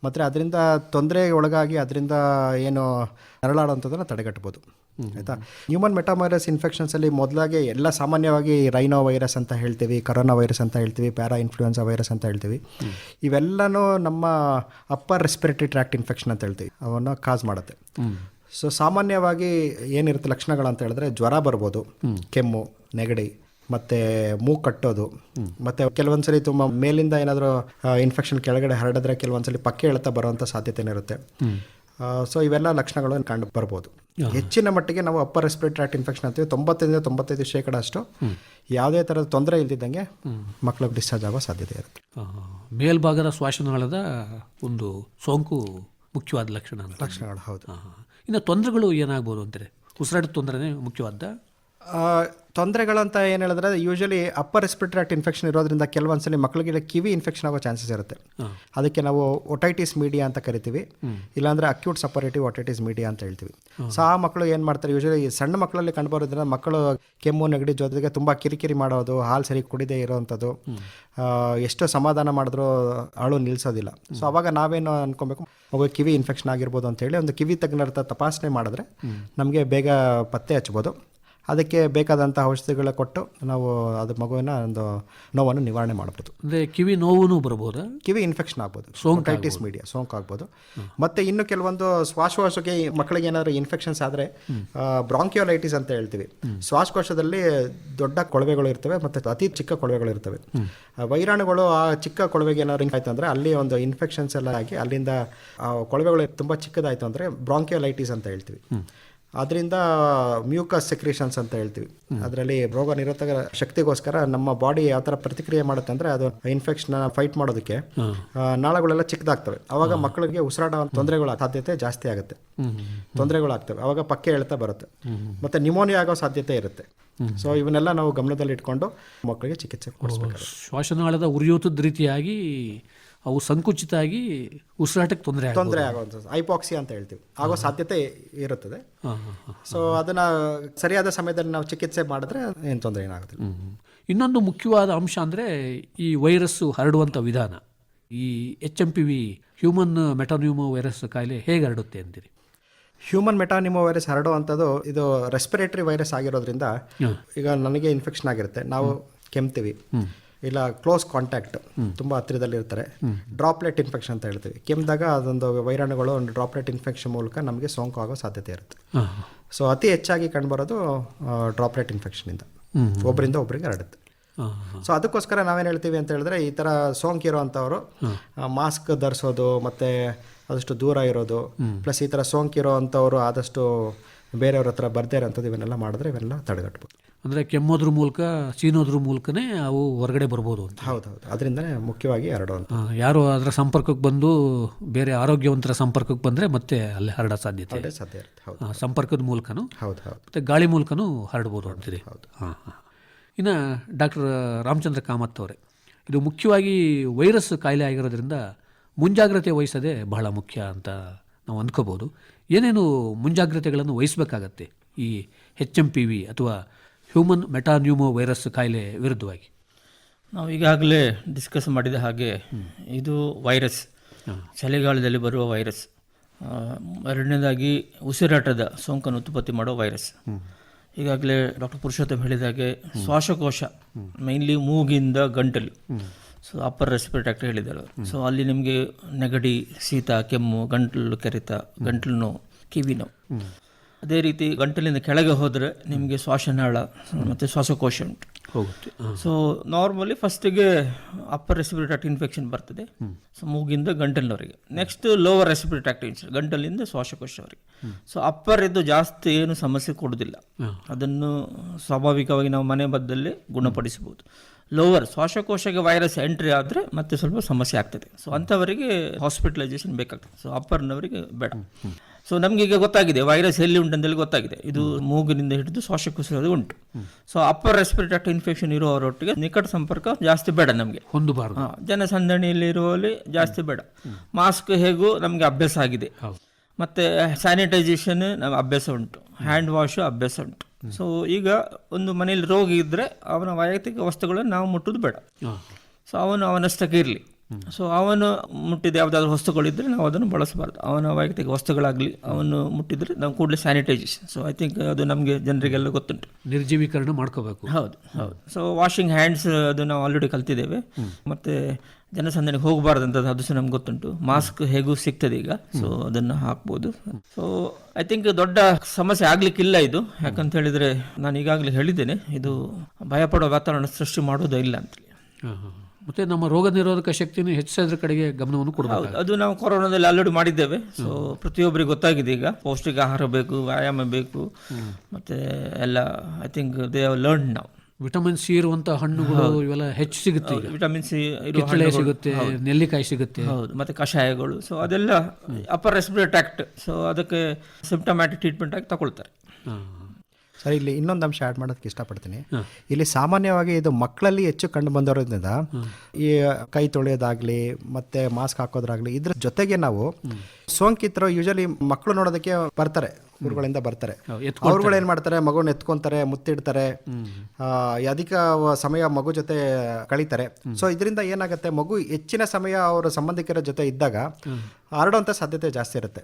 ಮತ್ತು ಅದರಿಂದ ತೊಂದರೆ ಒಳಗಾಗಿ ಅದರಿಂದ ಏನು ನರಳಾಡುವಂಥದ್ದನ್ನು ತಡೆಗಟ್ಬೋದು ಆಯಿತಾ? ಹ್ಯೂಮನ್ ಮೆಟಾಮೈರಸ್ ಇನ್ಫೆಕ್ಷನ್ಸಲ್ಲಿ ಮೊದಲಾಗೆ ಎಲ್ಲ ಸಾಮಾನ್ಯವಾಗಿ ರೈನೋ ವೈರಸ್ ಅಂತ ಹೇಳ್ತೀವಿ ಕರೋನಾ ವೈರಸ್ ಅಂತ ಹೇಳ್ತೀವಿ ಪ್ಯಾರಾ ಇನ್ಫ್ಲೂಯೆನ್ಸಾ ವೈರಸ್ ಅಂತ ಹೇಳ್ತೀವಿ. ಇವೆಲ್ಲನೂ ನಮ್ಮ ಅಪ್ಪರ್ ರೆಸ್ಪಿರೇಟರಿ ಟ್ರ್ಯಾಕ್ಟ್ ಇನ್ಫೆಕ್ಷನ್ ಅಂತ ಹೇಳ್ತೀವಿ. ಅವನ್ನು ಕಾಸ್ ಮಾಡುತ್ತೆ. ಸೊ ಸಾಮಾನ್ಯವಾಗಿ ಏನಿರುತ್ತೆ ಅಂತ ಹೇಳಿದ್ರೆ ಜ್ವರ ಬರ್ಬೋದು ಕೆಮ್ಮು ನೆಗಡಿ ಮತ್ತು ಮೂಗು ಕಟ್ಟೋದು ಮತ್ತು ಕೆಲವೊಂದ್ಸಲಿ ತುಂಬ ಮೇಲಿಂದ ಏನಾದರೂ ಇನ್ಫೆಕ್ಷನ್ ಕೆಳಗಡೆ ಹರಡಿದ್ರೆ ಕೆಲವೊಂದ್ಸಲಿ ಪಕ್ಕೆ ಎಳ್ತಾ ಬರುವಂಥ ಸಾಧ್ಯತೆನೇ ಇರುತ್ತೆ. ಸೊ ಇವೆಲ್ಲ ಲಕ್ಷಣಗಳು ಕಂಡು ಬರ್ಬೋದು. ಹೆಚ್ಚಿನ ಮಟ್ಟಿಗೆ ನಾವು ಅಪ್ಪರ್ ರೆಸ್ಪಿರೇಟರಿ ಟ್ರ್ಯಾಕ್ಟ್ ಇನ್ಫೆಕ್ಷನ್ ಅಂತೀವಿ. ತೊಂಬತ್ತೈದು ತೊಂಬತ್ತೈದು ಶೇಕಡ ಅಷ್ಟು ಯಾವುದೇ ಥರದ ತೊಂದರೆ ಇಲ್ದಿದ್ದಂಗೆ ಮಕ್ಕಳಿಗೆ ಡಿಸ್ಚಾರ್ಜ್ ಆಗೋ ಸಾಧ್ಯತೆ ಇರುತ್ತೆ. ಮೇಲ್ಭಾಗದ ಶ್ವಾಸನಾಳದ ಒಂದು ಸೋಂಕು ಮುಖ್ಯವಾದ ಲಕ್ಷಣ ಅಂತ. ಲಕ್ಷಣಗಳು ಹೌದು. ಇನ್ನು ತೊಂದರೆಗಳು ಏನಾಗ್ಬೋದು ಅಂದರೆ ಉಸಿರಾಟದ ತೊಂದರೆನೇ ಮುಖ್ಯವಾದ ತೊಂದರೆಗಳಂತ ಏನು ಹೇಳಿದ್ರೆ usually upper respiratory tract infection ಇರೋದ್ರಿಂದ ಕೆಲವೊಂದ್ಸಲಿ ಮಕ್ಕಳಿಗೆ ಕಿವಿ ಇನ್ಫೆಕ್ಷನ್ ಆಗೋ ಚಾನ್ಸಸ್ ಇರುತ್ತೆ. ಅದಕ್ಕೆ ನಾವು ಒಟೈಟಿಸ್ ಮೀಡಿಯಾ ಅಂತ ಕರಿತೀವಿ. ಇಲ್ಲಾಂದ್ರೆ ಅಕ್ಯೂಟ್ ಸಪರೇಟಿವ್ ಒಟೈಟಿಸ್ ಮೀಡಿಯಾ ಅಂತ ಹೇಳ್ತೀವಿ. ಸೊ ಆ ಮಕ್ಕಳು ಏನು ಮಾಡ್ತಾರೆ ಯೂಶಲಿ ಸಣ್ಣ ಮಕ್ಕಳಲ್ಲಿ ಕಂಡುಬರೋದ್ರಿಂದ ಮಕ್ಕಳು ಕೆಮ್ಮು ನೆಗಡಿ ಜೊತೆಗೆ ತುಂಬ ಕಿರಿಕಿರಿ ಮಾಡೋದು ಹಾಲು ಸರಿ ಕುಡಿದೇ ಇರೋವಂಥದ್ದು ಎಷ್ಟು ಸಮಾಧಾನ ಮಾಡಿದ್ರೂ ಆಳು ನಿಲ್ಲಿಸೋದಿಲ್ಲ ಸೊ ಅವಾಗ ನಾವೇನು ಅನ್ಕೊಬೇಕು ಮಗು ಕಿವಿ ಇನ್ಫೆಕ್ಷನ್ ಆಗಿರ್ಬೋದು ಅಂತೇಳಿ ಒಂದು ಕಿವಿ ತಜ್ಞರ ತಪಾಸಣೆ ಮಾಡಿದ್ರೆ ನಮಗೆ ಬೇಗ ಪತ್ತೆ ಹಚ್ಬೋದು. ಅದಕ್ಕೆ ಬೇಕಾದಂಥ ಔಷಧಿಗಳ ಕೊಟ್ಟು ನಾವು ಅದು ಮಗುವಿನ ಒಂದು ನೋವನ್ನು ನಿವಾರಣೆ ಮಾಡ್ಬೋದು. ಅಂದರೆ ಕಿವಿ ನೋವು ಬರಬಹುದು ಕಿವಿ ಇನ್ಫೆಕ್ಷನ್ ಆಗ್ಬೋದು. ಸೋಂಕೈಟಿಸ್ ಮೀಡಿಯಾ ಸೋಂಕು ಆಗ್ಬೋದು ಮತ್ತೆ ಇನ್ನು ಕೆಲವೊಂದು ಶ್ವಾಸಕೋಶಕ್ಕೆ ಮಕ್ಕಳಿಗೆ ಏನಾದರೂ ಇನ್ಫೆಕ್ಷನ್ಸ್ ಆದರೆ ಬ್ರಾಂಕಿಯೋಲೈಟಿಸ್ ಅಂತ ಹೇಳ್ತೀವಿ. ಶ್ವಾಸಕೋಶದಲ್ಲಿ ದೊಡ್ಡ ಕೊಳವೆಗಳು ಇರ್ತವೆ ಮತ್ತು ಅತಿ ಚಿಕ್ಕ ಕೊಳವೆಗಳು ಇರ್ತವೆ. ವೈರಾಣುಗಳು ಆ ಚಿಕ್ಕ ಕೊಳವೆಗೆ ಏನಾದ್ರು ಆಯ್ತು ಅಂದರೆ ಅಲ್ಲಿ ಒಂದು ಇನ್ಫೆಕ್ಷನ್ಸ್ ಎಲ್ಲ ಆಗಿ ಅಲ್ಲಿಂದ ಕೊಳವೆಗಳು ತುಂಬ ಚಿಕ್ಕದಾಯಿತು ಅಂದರೆ ಬ್ರಾಂಕಿಯೋಲೈಟಿಸ್ ಅಂತ ಹೇಳ್ತೀವಿ. ಅದರಿಂದ ಮ್ಯೂಕಸ್ ಸೆಕ್ರೇಷನ್ಸ್ ಅಂತ ಹೇಳ್ತೀವಿ. ಅದರಲ್ಲಿ ರೋಗ ನಿರೋಧಕ ಶಕ್ತಿಗೋಸ್ಕರ ನಮ್ಮ ಬಾಡಿ ಯಾವ ಥರ ಪ್ರತಿಕ್ರಿಯೆ ಮಾಡುತ್ತೆ ಅಂದರೆ ಅದು ಇನ್ಫೆಕ್ಷನ್ ಫೈಟ್ ಮಾಡೋದಕ್ಕೆ ನಾಳಗಳೆಲ್ಲ ಚಿಕ್ಕದಾಗ್ತವೆ. ಅವಾಗ ಮಕ್ಕಳಿಗೆ ಉಸಿರಾಟ ತೊಂದರೆಗಳ ಸಾಧ್ಯತೆ ಜಾಸ್ತಿ ಆಗುತ್ತೆ. ತೊಂದರೆಗಳಾಗ್ತವೆ ಅವಾಗ ಪಕ್ಕೆ ಹೇಳ್ತಾ ಬರುತ್ತೆ. ಮತ್ತೆ ನಿಮೋನಿಯಾ ಆಗೋ ಸಾಧ್ಯತೆ ಇರುತ್ತೆ. ಸೊ ಇವನ್ನೆಲ್ಲ ನಾವು ಗಮನದಲ್ಲಿ ಇಟ್ಕೊಂಡು ಮಕ್ಕಳಿಗೆ ಚಿಕಿತ್ಸೆ ಕೊಡಿಸ್ಬೇಕು ಶ್ವಾಸನಾಳದ ಉರಿಯೂತದ ರೀತಿಯಾಗಿ ಅವು ಸಂಕುಚಿತ ಆಗಿ ಉಸಿರಾಟಕ್ಕೆ ತೊಂದರೆ ತೊಂದರೆ ಆಗುವಂಥದ್ದು. ಐಪಾಕ್ಸಿ ಅಂತ ಹೇಳ್ತೀವಿ. ಆಗೋ ಸಾಧ್ಯತೆ ಇರುತ್ತದೆ. ಸೊ ಅದನ್ನು ಸರಿಯಾದ ಸಮಯದಲ್ಲಿ ನಾವು ಚಿಕಿತ್ಸೆ ಮಾಡಿದ್ರೆ ಏನು ತೊಂದರೆ ಏನಾಗುತ್ತೆ? ಇನ್ನೊಂದು ಮುಖ್ಯವಾದ ಅಂಶ ಅಂದರೆ ಈ ವೈರಸ್ಸು ಹರಡುವಂಥ ವಿಧಾನ. ಈ H M P V human metapneumo virus ಕಾಯಿಲೆ ಹೇಗೆ ಹರಡುತ್ತೆ ಅಂತೀರಿ? ಹ್ಯೂಮನ್ ಮೆಟಾನಿಮೋ ವೈರಸ್ ಹರಡುವಂಥದ್ದು ಇದು ರೆಸ್ಪಿರೇಟರಿ ವೈರಸ್ ಆಗಿರೋದ್ರಿಂದ ಈಗ ನನಗೆ ಇನ್ಫೆಕ್ಷನ್ ಆಗಿರುತ್ತೆ. ನಾವು ಕೆಮ್ತೀವಿ. ಇಲ್ಲ ಕ್ಲೋಸ್ ಕಾಂಟ್ಯಾಕ್ಟ್ ತುಂಬ ಹತ್ತಿರದಲ್ಲಿ ಇರ್ತಾರೆ ಡ್ರಾಪ್ಲೆಟ್ ಇನ್ಫೆಕ್ಷನ್ ಅಂತ ಹೇಳ್ತೀವಿ. ಕೆಮ್ಮಿದಾಗ ಅದೊಂದು ವೈರಾಣುಗಳು ಒಂದು ಡ್ರಾಪ್ಲೆಟ್ ಇನ್ಫೆಕ್ಷನ್ ಮೂಲಕ ನಮಗೆ ಸೋಂಕು ಆಗೋ ಸಾಧ್ಯತೆ ಇರುತ್ತೆ. ಸೊ ಅತಿ ಹೆಚ್ಚಾಗಿ ಕಂಡುಬರೋದು ಡ್ರಾಪ್ಲೆಟ್ ಇನ್ಫೆಕ್ಷನಿಂದ ಒಬ್ಬರಿಂದ ಒಬ್ಬರಿಗೆ ಹರಡುತ್ತೆ. ಸೊ ಅದಕ್ಕೋಸ್ಕರ ನಾವೇನು ಹೇಳ್ತೀವಿ ಅಂತ ಹೇಳಿದ್ರೆ ಈ ಥರ ಸೋಂಕಿರೋವಂಥವ್ರು ಮಾಸ್ಕ್ ಧರಿಸೋದು ಮತ್ತು ಆದಷ್ಟು ದೂರ ಇರೋದು ಪ್ಲಸ್ ಈ ಥರ ಸೋಂಕಿರೋ ಅಂಥವ್ರು ಆದಷ್ಟು ಬೇರೆಯವ್ರ ಹತ್ರ ಬರ್ದೇ ಇರೋಂಥದ್ದು ಇವನ್ನೆಲ್ಲ ಮಾಡಿದ್ರೆ ಇವೆಲ್ಲ ತಡೆಗಟ್ಬೋದು. ಅಂದರೆ ಕೆಮ್ಮೋದ್ರ ಮೂಲಕ ಸೀನೋದ್ರ ಮೂಲಕನೇ ಅವು ಹೊರಗಡೆ ಬರ್ಬೋದು ಅಂತ. ಹೌದು ಹೌದು ಅದರಿಂದನೇ ಮುಖ್ಯವಾಗಿ ಹರಡೋ ಅಂತ. ಯಾರು ಅದರ ಸಂಪರ್ಕಕ್ಕೆ ಬಂದು ಬೇರೆ ಆರೋಗ್ಯವಂತರ ಸಂಪರ್ಕಕ್ಕೆ ಬಂದರೆ ಮತ್ತೆ ಅಲ್ಲಿ ಹರಡೋ ಸಾಧ್ಯತೆ ಸಾಧ್ಯ ಇರುತ್ತೆ. ಹೌದು. ಸಂಪರ್ಕದ ಮೂಲಕನೂ ಹೌದು ಹೌದು ಮತ್ತು ಗಾಳಿ ಮೂಲಕನೂ ಹರಡ್ಬೋದು ಅಂತೀರಿ. ಹಾಂ ಹಾಂ. ಇನ್ನು ಡಾಕ್ಟರ್ ರಾಮಚಂದ್ರ ಕಾಮತ್ ಅವರೇ ಇದು ಮುಖ್ಯವಾಗಿ ವೈರಸ್ ಕಾಯಿಲೆ ಆಗಿರೋದ್ರಿಂದ ಮುಂಜಾಗ್ರತೆ ವಹಿಸೋದೇ ಬಹಳ ಮುಖ್ಯ ಅಂತ ನಾವು ಅಂದ್ಕೋಬೋದು. ಏನೇನು ಮುಂಜಾಗ್ರತೆಗಳನ್ನು ವಹಿಸಬೇಕಾಗತ್ತೆ? ಈ ಎಚ್ ಎಂ ಪಿ ವಿ ಅಥವಾ ಹ್ಯೂಮನ್ ಮೆಟಾನ್ಯೂಮೋ ವೈರಸ್ ಕಾಯಿಲೆ ವಿರುದ್ಧವಾಗಿ. ನಾವು ಈಗಾಗಲೇ ಡಿಸ್ಕಸ್ ಮಾಡಿದ ಹಾಗೆ ಇದು ವೈರಸ್ ಚಳಿಗಾಲದಲ್ಲಿ ಬರುವ ವೈರಸ್ ಎರಡನೇದಾಗಿ ಉಸಿರಾಟದ ಸೋಂಕನ್ನು ಉತ್ಪತ್ತಿ ಮಾಡೋ ವೈರಸ್ ಈಗಾಗಲೇ ಡಾಕ್ಟರ್ ಪುರುಷೋತ್ತಮ್ ಹೇಳಿದಾಗೆ ಶ್ವಾಸಕೋಶ ಮೈನ್ಲಿ ಮೂಗಿಂದ ಗಂಟಲು. ಸೊ ಅಪ್ಪರ್ ರೆಸ್ಪಿರೇಟ್ ಆಕ್ಟ್ ಹೇಳಿದ್ದಾರೆ ಸೊ ಅಲ್ಲಿ ನಿಮಗೆ ನೆಗಡಿ ಶೀತ ಕೆಮ್ಮು ಗಂಟಲು ಕೆರೆತ ಗಂಟಲು ನೋವು ಕಿವಿ ನೋವು. ಅದೇ ರೀತಿ ಗಂಟಲಿಂದ ಕೆಳಗೆ ಹೋದರೆ ನಿಮಗೆ ಶ್ವಾಸನಾಳ ಮತ್ತು ಶ್ವಾಸಕೋಶ ಉಂಟು. ಹೋಗುತ್ತೆ. ಸೊ ನಾರ್ಮಲಿ ಫಸ್ಟಿಗೆ ಅಪ್ಪರ್ ರೆಸ್ಪಿರೇಟ್ ಇನ್ಫೆಕ್ಷನ್ ಬರ್ತದೆ. ಸೊ ಮೂಗಿಂದ ಗಂಟಲಿನವರೆಗೆ. ನೆಕ್ಸ್ಟ್ ಲೋವರ್ ರೆಸ್ಪಿರೇಟ್ ಇನ್ಫೆಕ್ಷನ್ ಗಂಟಲಿಂದ ಶ್ವಾಸಕೋಶವರಿಗೆ. ಸೊ ಅಪ್ಪರ್ ಇದು ಜಾಸ್ತಿ ಏನು ಸಮಸ್ಯೆ ಕೊಡೋದಿಲ್ಲ. ಅದನ್ನು ಸ್ವಾಭಾವಿಕವಾಗಿ ನಾವು ಮನೆ ಬದ್ದಲ್ಲಿ ಗುಣಪಡಿಸಬಹುದು. ಲೋವರ್ ಶ್ವಾಸಕೋಶಕ್ಕೆ ವೈರಸ್ ಎಂಟ್ರಿ ಆದರೆ ಮತ್ತೆ ಸ್ವಲ್ಪ ಸಮಸ್ಯೆ ಆಗ್ತದೆ. ಸೊ ಅಂಥವರಿಗೆ ಹಾಸ್ಪಿಟಲೈಸೇಷನ್ ಬೇಕಾಗ್ತದೆ. ಸೊ ಅಪ್ಪರ್ನವರಿಗೆ ಬೇಡ. ಸೊ ನಮಗೀಗ ಈಗ ಗೊತ್ತಾಗಿದೆ ವೈರಸ್ ಎಲ್ಲಿ ಉಂಟು ಅಂತೇಳಿ ಗೊತ್ತಾಗಿದೆ. ಇದು ಮೂಗಿನಿಂದ ಹಿಡಿದು ಶ್ವಾಸಕೋಶದಲ್ಲಿ ಉಂಟು. ಸೊ ಅಪ್ಪರ್ ರೆಸ್ಪಿರೇಟರಿ ಇನ್ಫೆಕ್ಷನ್ ಇರುವವರೊಟ್ಟಿಗೆ ನಿಕಟ ಸಂಪರ್ಕ ಜಾಸ್ತಿ ಬೇಡ ನಮಗೆ. ಹೊಂದಬಾರದು. ಜನಸಂದಣಿಯಲ್ಲಿ ಇರುವಲ್ಲಿ ಜಾಸ್ತಿ ಬೇಡ. ಮಾಸ್ಕ್ ಹೇಗೂ ನಮಗೆ ಅಭ್ಯಾಸ ಆಗಿದೆ. ಮತ್ತೆ ಸ್ಯಾನಿಟೈಸೇಷನ್ ನಮ್ಮ ಅಭ್ಯಾಸ ಉಂಟು. ಹ್ಯಾಂಡ್ ವಾಶು ಅಭ್ಯಾಸ ಉಂಟು. ಸೊ ಈಗ ಒಂದು ಮನೆಯಲ್ಲಿ ರೋಗಿ ಇದ್ದರೆ ಅವನ ವೈಯಕ್ತಿಕ ವಸ್ತುಗಳನ್ನು ನಾವು ಮುಟ್ಟೋದು ಬೇಡ. ಸೊ ಅವನು ಅವನಷ್ಟಕ್ಕೆ ಇರಲಿ. ಸೊ ಅವನು ಮುಟ್ಟಿದ ಯಾವುದಾದ್ರೂ ವಸ್ತುಗಳಿದ್ದರೆ ನಾವು ಅದನ್ನು ಬಳಸಬಾರ್ದು. ಅವನ ವೈಯಕ್ತಿಕ ವಸ್ತುಗಳಾಗಲಿ ಅವನು ಮುಟ್ಟಿದರೆ ನಾವು ಕೂಡಲೇ ಸ್ಯಾನಿಟೈಸೇಷನ್ ಸೊ ಐ ಥಿಂಕ್ ಅದು ನಮಗೆ ಜನರಿಗೆಲ್ಲ ಗೊತ್ತುಂಟು. ನಿರ್ಜೀವೀಕರಣ ಮಾಡ್ಕೋಬೇಕು. ಹೌದು ಹೌದು. ಸೊ ವಾಷಿಂಗ್ ಹ್ಯಾಂಡ್ಸ್ ಅದು ನಾವು ಆಲ್ರೆಡಿ ಕಲ್ತಿದ್ದೇವೆ. ಮತ್ತೆ ಜನಸಂದಣಿಗೆ ಹೋಗಬಾರ್ದು ಅಂತ ಅದು ಸಹ ನಮ್ಗೆ ಗೊತ್ತುಂಟು. ಮಾಸ್ಕ್ ಹೇಗೂ ಸಿಗ್ತದೆ ಈಗ. ಸೊ ಅದನ್ನು ಹಾಕ್ಬೋದು. ಸೊ ಐ ಥಿಂಕ್ ದೊಡ್ಡ ಸಮಸ್ಯೆ ಆಗ್ಲಿಕ್ಕಿಲ್ಲ ಇದು. ಯಾಕಂತ ಹೇಳಿದ್ರೆ ನಾನು ಈಗಾಗಲೇ ಹೇಳಿದ್ದೇನೆ ಇದು ಭಯಪಡೋ ವಾತಾವರಣ ಸೃಷ್ಟಿ ಮಾಡೋದೇ ಇಲ್ಲ ಅಂತೇಳಿ ಮತ್ತು ನಮ್ಮ ರೋಗ ನಿರೋಧಕ ಶಕ್ತಿಯನ್ನು ಹೆಚ್ಚಿಸೋದ್ರ ಕಡೆಗೆ ಗಮನವನ್ನು ಕೊಡಬಹುದು ಅದು ನಾವು ಕೊರೋನಾದಲ್ಲಿ ಆಲ್ರೆಡಿ ಮಾಡಿದ್ದೇವೆ. ಸೊ ಪ್ರತಿಯೊಬ್ಬರಿಗೆ ಗೊತ್ತಾಗಿದೆ ಈಗ. ಪೌಷ್ಟಿಕ ಆಹಾರ ಬೇಕು ವ್ಯಾಯಾಮ ಬೇಕು. ಮತ್ತೆ ಎಲ್ಲ I think they have learn ನಾವು ವಿಟಮಿನ್ ಸಿ ಇರುವಂತಹ ಹಣ್ಣುಗಳು ಇವೆಲ್ಲ ಹೆಚ್ಚು ಸಿಗುತ್ತೆ ವಿಟಮಿನ್ ಸಿ ಕಿತ್ತಳೆ ಸಿಗುತ್ತೆ ನೆಲ್ಲಿಕಾಯಿ ಸಿಗುತ್ತೆ. ಹೌದು ಮತ್ತೆ ಕಷಾಯಗಳು. ಸೊ ಅದೆಲ್ಲ ಅಪ್ಪರ್ ರೆಸ್ಪಿರೇಟ್ ಆಕ್ಟ್ ಸೊ ಅದಕ್ಕೆ ಸಿಂಪ್ಟಮ್ಯಾಟಿಕ್ ಟ್ರೀಟ್ಮೆಂಟ್ ಆಗಿ ತಗೊಳ್ತಾರೆ. ಸರ್ ಇಲ್ಲಿ ಇನ್ನೊಂದು ಅಂಶ ಆ್ಯಡ್ ಮಾಡೋದಕ್ಕೆ ಇಷ್ಟಪಡ್ತೀನಿ. ಇಲ್ಲಿ ಸಾಮಾನ್ಯವಾಗಿ ಇದು ಮಕ್ಕಳಲ್ಲಿ ಹೆಚ್ಚು ಕಂಡು ಬಂದಿರೋದ್ರಿಂದ ಈ ಕೈ ತೊಳೆಯೋದಾಗ್ಲಿ ಮತ್ತೆ ಮಾಸ್ಕ್ ಹಾಕೋದ್ರಾಗಲಿ ಇದ್ರ ಜೊತೆಗೆ ನಾವು ಸೋಂಕಿತರು ಯೂಶಲಿ ಮಕ್ಕಳು ನೋಡೋದಕ್ಕೆ ಬರ್ತಾರೆ. ಊರುಗಳಿಂದ ಬರ್ತಾರೆ. ಅವ್ರುಗಳು ಏನು ಮಾಡ್ತಾರೆ ಮಗುನ ಎತ್ಕೊಂತಾರೆ ಮುತ್ತಿಡ್ತಾರೆ ಆ, ಅಧಿಕ ಸಮಯ ಮಗು ಜೊತೆ ಕಳೀತಾರೆ. ಸೊ ಇದರಿಂದ ಏನಾಗುತ್ತೆ ಮಗು ಹೆಚ್ಚಿನ ಸಮಯ ಅವರ ಸಂಬಂಧಿಕರ ಜೊತೆ ಇದ್ದಾಗ ಹರಡುವಂಥ ಸಾಧ್ಯತೆ ಜಾಸ್ತಿ ಇರುತ್ತೆ.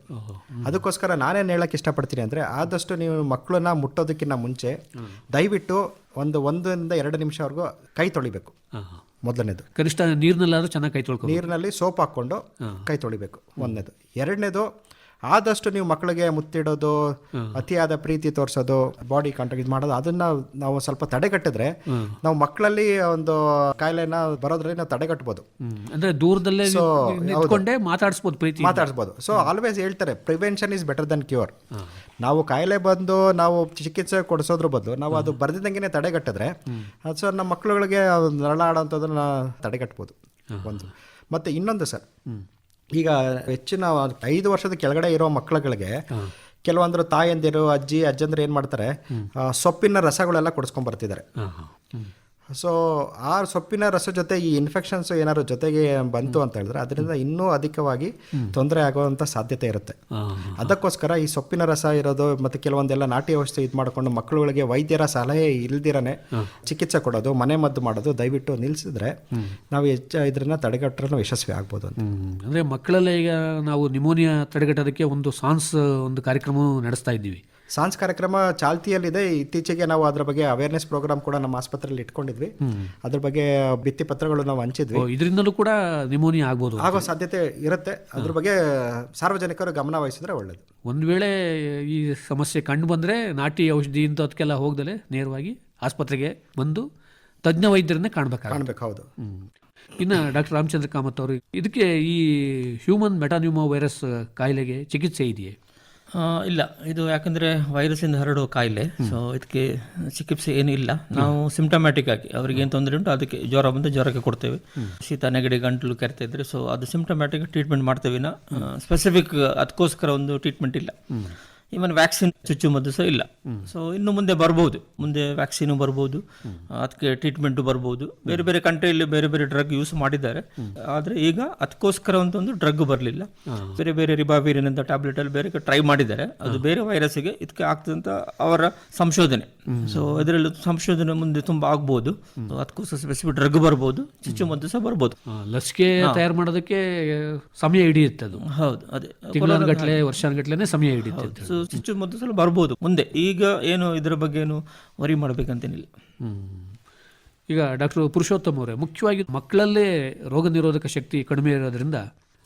ಅದಕ್ಕೋಸ್ಕರ ನಾನೇನು ಹೇಳಕ್ಕೆ ಇಷ್ಟಪಡ್ತೀನಿ ಅಂದರೆ ಆದಷ್ಟು ನೀವು ಮಕ್ಕಳನ್ನ ಮುಟ್ಟೋದಕ್ಕಿಂತ ಮುಂಚೆ ದಯವಿಟ್ಟು ಒಂದು ಒಂದರಿಂದ ಎರಡು ನಿಮಿಷವರೆಗೂ ಕೈ ತೊಳಿಬೇಕು. ಮೊದಲನೇದು. ಕನಿಷ್ಠ ನೀರಿನಲ್ಲಾದ್ರೂ ಚೆನ್ನಾಗಿ ಕೈ ತೊಳ್ಕೊ ನೀರಿನಲ್ಲಿ ಸೋಪ್ ಹಾಕ್ಕೊಂಡು ಕೈ ತೊಳಿಬೇಕು. ಒಂದನೇದು. ಎರಡನೇದು ಆದಷ್ಟು ನೀವು ಮಕ್ಕಳಿಗೆ ಮುತ್ತಿಡೋದು ಅತಿಯಾದ ಪ್ರೀತಿ ತೋರಿಸೋದು ಬಾಡಿ ಕಾಂಟ್ಯಾಕ್ಟ್ ಇದು ಮಾಡೋದು ಅದನ್ನ ನಾವು ಸ್ವಲ್ಪ ತಡೆಗಟ್ಟಿದ್ರೆ ನಾವು ಮಕ್ಕಳಲ್ಲಿ ಒಂದು ಕಾಯಿಲೆನ ಬರೋದ್ರಲ್ಲಿ ನಾವು ತಡೆಗಟ್ಬೋದು. ಹ್ಮ್. ಅಂದ್ರೆ ದೂರದಲ್ಲೇ ಮಾತಾಡಿಸ್ಬೋದು ಪ್ರೀತಿ ಮಾತಾಡಿಸ್ಬೋದು. ಸೊ ಆಲ್ವೇಸ್ ಹೇಳ್ತಾರೆ prevention is better than cure ನಾವು ಕಾಯಿಲೆ ಬಂದು ನಾವು ಚಿಕಿತ್ಸೆ ಕೊಡಿಸೋದ್ರ ಬದಲು ನಾವು ಅದು ಬರ್ದಿದ್ದಂಗೆ ತಡೆಗಟ್ಟಿದ್ರೆ ಸೊ ನಮ್ಮ ಮಕ್ಕಳುಗಳಿಗೆ ನರಳಾಡೋಂಥದ್ದನ್ನ ತಡೆಗಟ್ಬೋದು. ಒಂದು. ಮತ್ತೆ ಇನ್ನೊಂದು ಸರ್ ಈಗ ಹೆಚ್ಚಿನ ಐದು ವರ್ಷದ ಕೆಳಗಡೆ ಇರೋ ಮಕ್ಕಳುಗಳಿಗೆ ಕೆಲವೊಂದರು ತಾಯಂದಿರು ಅಜ್ಜಿ ಅಜ್ಜಂದ್ರೆ ಏನು ಮಾಡ್ತಾರೆ? ಸೊಪ್ಪಿನ ರಸಗಳೆಲ್ಲ ಕೊಡಿಸ್ಕೊಂಡ್ ಬರ್ತಿದ್ದಾರೆ. ಸೊ ಆ ಸೊಪ್ಪಿನ ರಸ ಜೊತೆ ಈ ಇನ್ಫೆಕ್ಷನ್ಸ್ ಏನಾದ್ರು ಜೊತೆಗೆ ಬಂತು ಅಂತ ಹೇಳಿದ್ರೆ ಅದರಿಂದ ಇನ್ನೂ ಅಧಿಕವಾಗಿ ತೊಂದರೆ ಆಗುವಂತ ಸಾಧ್ಯತೆ ಇರುತ್ತೆ. ಅದಕ್ಕೋಸ್ಕರ ಈ ಸೊಪ್ಪಿನ ರಸ ಇರೋದು ಮತ್ತು ಕೆಲವೊಂದೆಲ್ಲ ನಾಟಿ ಔಷಧಿ ಇದು ಮಾಡಿಕೊಂಡು ಮಕ್ಕಳುಗಳಿಗೆ ವೈದ್ಯರ ಸಲಹೆ ಇಲ್ದಿರನೇ ಚಿಕಿತ್ಸೆ ಕೊಡೋದು ಮನೆ ಮದ್ದು ಮಾಡೋದು ದಯವಿಟ್ಟು ನಿಲ್ಲಿಸಿದ್ರೆ ನಾವು ಹೆಚ್ಚು ಇದ್ರನ್ನ ತಡೆಗಟ್ಟರೂ ಯಶಸ್ವಿ ಆಗ್ಬೋದು ಅಂತ. ಅಂದ್ರೆ ಮಕ್ಕಳಲ್ಲೇ ಈಗ ನಾವು ನಿಮೋನಿಯಾ ತಡೆಗಟ್ಟೋದಕ್ಕೆ ಒಂದು ಸಾನ್ಸ್ ಒಂದು ಕಾರ್ಯಕ್ರಮ ನಡೆಸ್ತಾ ಇದ್ದೀವಿ. ಸಾನ್ಸ್ ಕಾರ್ಯಕ್ರಮ ಚಾಲ್ತಿಯಲ್ಲಿದೆ. ಇತ್ತೀಚೆಗೆ ನಾವು ಅದ್ರ ಬಗ್ಗೆ ಅವೇರ್ನೆಸ್ ಪ್ರೋಗ್ರಾಮ್ ಕೂಡ ನಮ್ಮ ಆಸ್ಪತ್ರೆಯಲ್ಲಿ ಇಟ್ಕೊಂಡಿದ್ವಿ. ಅದ್ರ ಬಗ್ಗೆ ಭಿತ್ತಿ ಪತ್ರಗಳು ನಾವು ಹಂಚಿದ್ವಿ. ಇದರಿಂದಲೂ ಕೂಡ ನಿಮೋನಿಯಾ ಆಗ್ಬೋದು ಆಗೋ ಸಾಧ್ಯತೆ ಇರುತ್ತೆ. ಅದ್ರ ಬಗ್ಗೆ ಸಾರ್ವಜನಿಕರು ಗಮನ ವಹಿಸಿದ್ರೆ ಒಳ್ಳೇದು. ಒಂದು ವೇಳೆ ಈ ಸಮಸ್ಯೆ ಕಂಡು ಬಂದರೆ ನಾಟಿ ಔಷಧಿ ಇಂಥದಕ್ಕೆಲ್ಲ ಹೋಗ್ದಲೆ ನೇರವಾಗಿ ಆಸ್ಪತ್ರೆಗೆ ಬಂದು ತಜ್ಞ ವೈದ್ಯರನ್ನ ಕಾಣಬೇಕಾಗುತ್ತೆ. ಕಾಣ್ಬೇಕು ಹೌದು. ಇನ್ನು ಡಾಕ್ಟರ್ ರಾಮಚಂದ್ರ ಕಾಮತ್ ಅವರು ಇದಕ್ಕೆ ಈ ಹ್ಯೂಮನ್ ಮೆಟಾನ್ಯೂಮೋ ವೈರಸ್ ಕಾಯಿಲೆಗೆ ಚಿಕಿತ್ಸೆ ಇದೆಯೇ? ಇಲ್ಲ ಇದು ಯಾಕಂದ್ರೆ ವೈರಸ್ಸಿಂದ ಹರಡುವ ಕಾಯಿಲೆ ಸೊ ಇದಕ್ಕೆ ಚಿಕಿತ್ಸೆ ಏನೂ ಇಲ್ಲ. ನಾವು ಸಿಂಪ್ಟಮ್ಯಾಟಿಕ್ ಆಗಿ ಅವ್ರಿಗೆ ಏನು ತೊಂದರೆ ಉಂಟು ಅದಕ್ಕೆ ಜ್ವರ ಬಂದು ಜ್ವರಕ್ಕೆ ಕೊಡ್ತೇವೆ. ಶೀತ ನೆಗಡಿ ಗಂಟಲು ಕೆರೆತ ಇದ್ರೆ ಸೊ ಅದು ಸಿಮ್ಟಮ್ಯಾಟಿಕ್ ಟ್ರೀಟ್ಮೆಂಟ್ ಮಾಡ್ತೇವೆ. ನಾ ಸ್ಪೆಸಿಫಿಕ್ ಅದಕ್ಕೋಸ್ಕರ ಒಂದು ಟ್ರೀಟ್ಮೆಂಟ್ ಇಲ್ಲ. ಈವನ್ ವ್ಯಾಕ್ಸಿನ್ ಚುಚ್ಚುಮದ್ದು ಸಹ ಇಲ್ಲ. ಸೊ ಇನ್ನು ಮುಂದೆ ಬರ್ಬೋದು. ಮುಂದೆ ವ್ಯಾಕ್ಸಿನ್ ಬರ್ಬೋದು. ಅದಕ್ಕೆ ಟ್ರೀಟ್ಮೆಂಟ್ ಬರ್ಬೋದು. ಬೇರೆ ಬೇರೆ ಕಂಟ್ರಿಯಲ್ಲಿ ಬೇರೆ ಬೇರೆ ಡ್ರಗ್ ಯೂಸ್ ಮಾಡಿದ್ದಾರೆ. ಆದರೆ ಈಗ ಅದಕ್ಕೋಸ್ಕರ ಅಂತ ಒಂದು ಡ್ರಗ್ ಬರಲಿಲ್ಲ ಬೇರೆ ಬೇರೆ ರಿಬಾವಿರಿನ್ ಅಂತ ಟ್ಯಾಬ್ಲೆಟ್ ಅಲ್ಲಿ ಬೇರೆ ಟ್ರೈ ಮಾಡಿದ್ದಾರೆ. ಅದು ಬೇರೆ ವೈರಸ್ಗೆ ಇದಕ್ಕೆ ಆಗ್ತದಂತ ಅವರ ಸಂಶೋಧನೆ. ಸೊ ಇದರಲ್ಲಿ ಸಂಶೋಧನೆ ಮುಂದೆ ತುಂಬಾ ಆಗ್ಬೋದು. ಅದಕ್ಕೋಸ್ಕರ ಸ್ಪೆಸಿಫಿಕ್ ಡ್ರಗ್ ಬರ್ಬೋದು. ಚುಚ್ಚುಮದ್ದು ಸಹ ಬರ್ಬೋದು. ಲಸಿಕೆ ತಯಾರು ಮಾಡೋದಕ್ಕೆ ಸಮಯ ಹಿಡಿಯುತ್ತೆ ಅದು. ಹೌದು ಅದೇ. ವರ್ಷಾನುಗಟ್ಲೆನೇ ಸಮಯ ಹಿಡಿಯುತ್ತೆ ಅಂತ ಸೊ ಚುಚ್ಚುಮದ್ದು ಸಲ ಬರ್ಬೋದು. ಮುಂದೆ ಈಗ ಏನು ಇದರ ಬಗ್ಗೆ ಏನು ವರಿ ಮಾಡಬೇಕಂತೇನಿಲ್ಲ. ಹ್ಮ್. ಈಗ ಡಾಕ್ಟರ್ ಪುರುಷೋತ್ತಮ್ ಅವರೇ ಮುಖ್ಯವಾಗಿ ಮಕ್ಕಳಲ್ಲೇ ರೋಗ ನಿರೋಧಕ ಶಕ್ತಿ ಕಡಿಮೆ ಇರೋದ್ರಿಂದ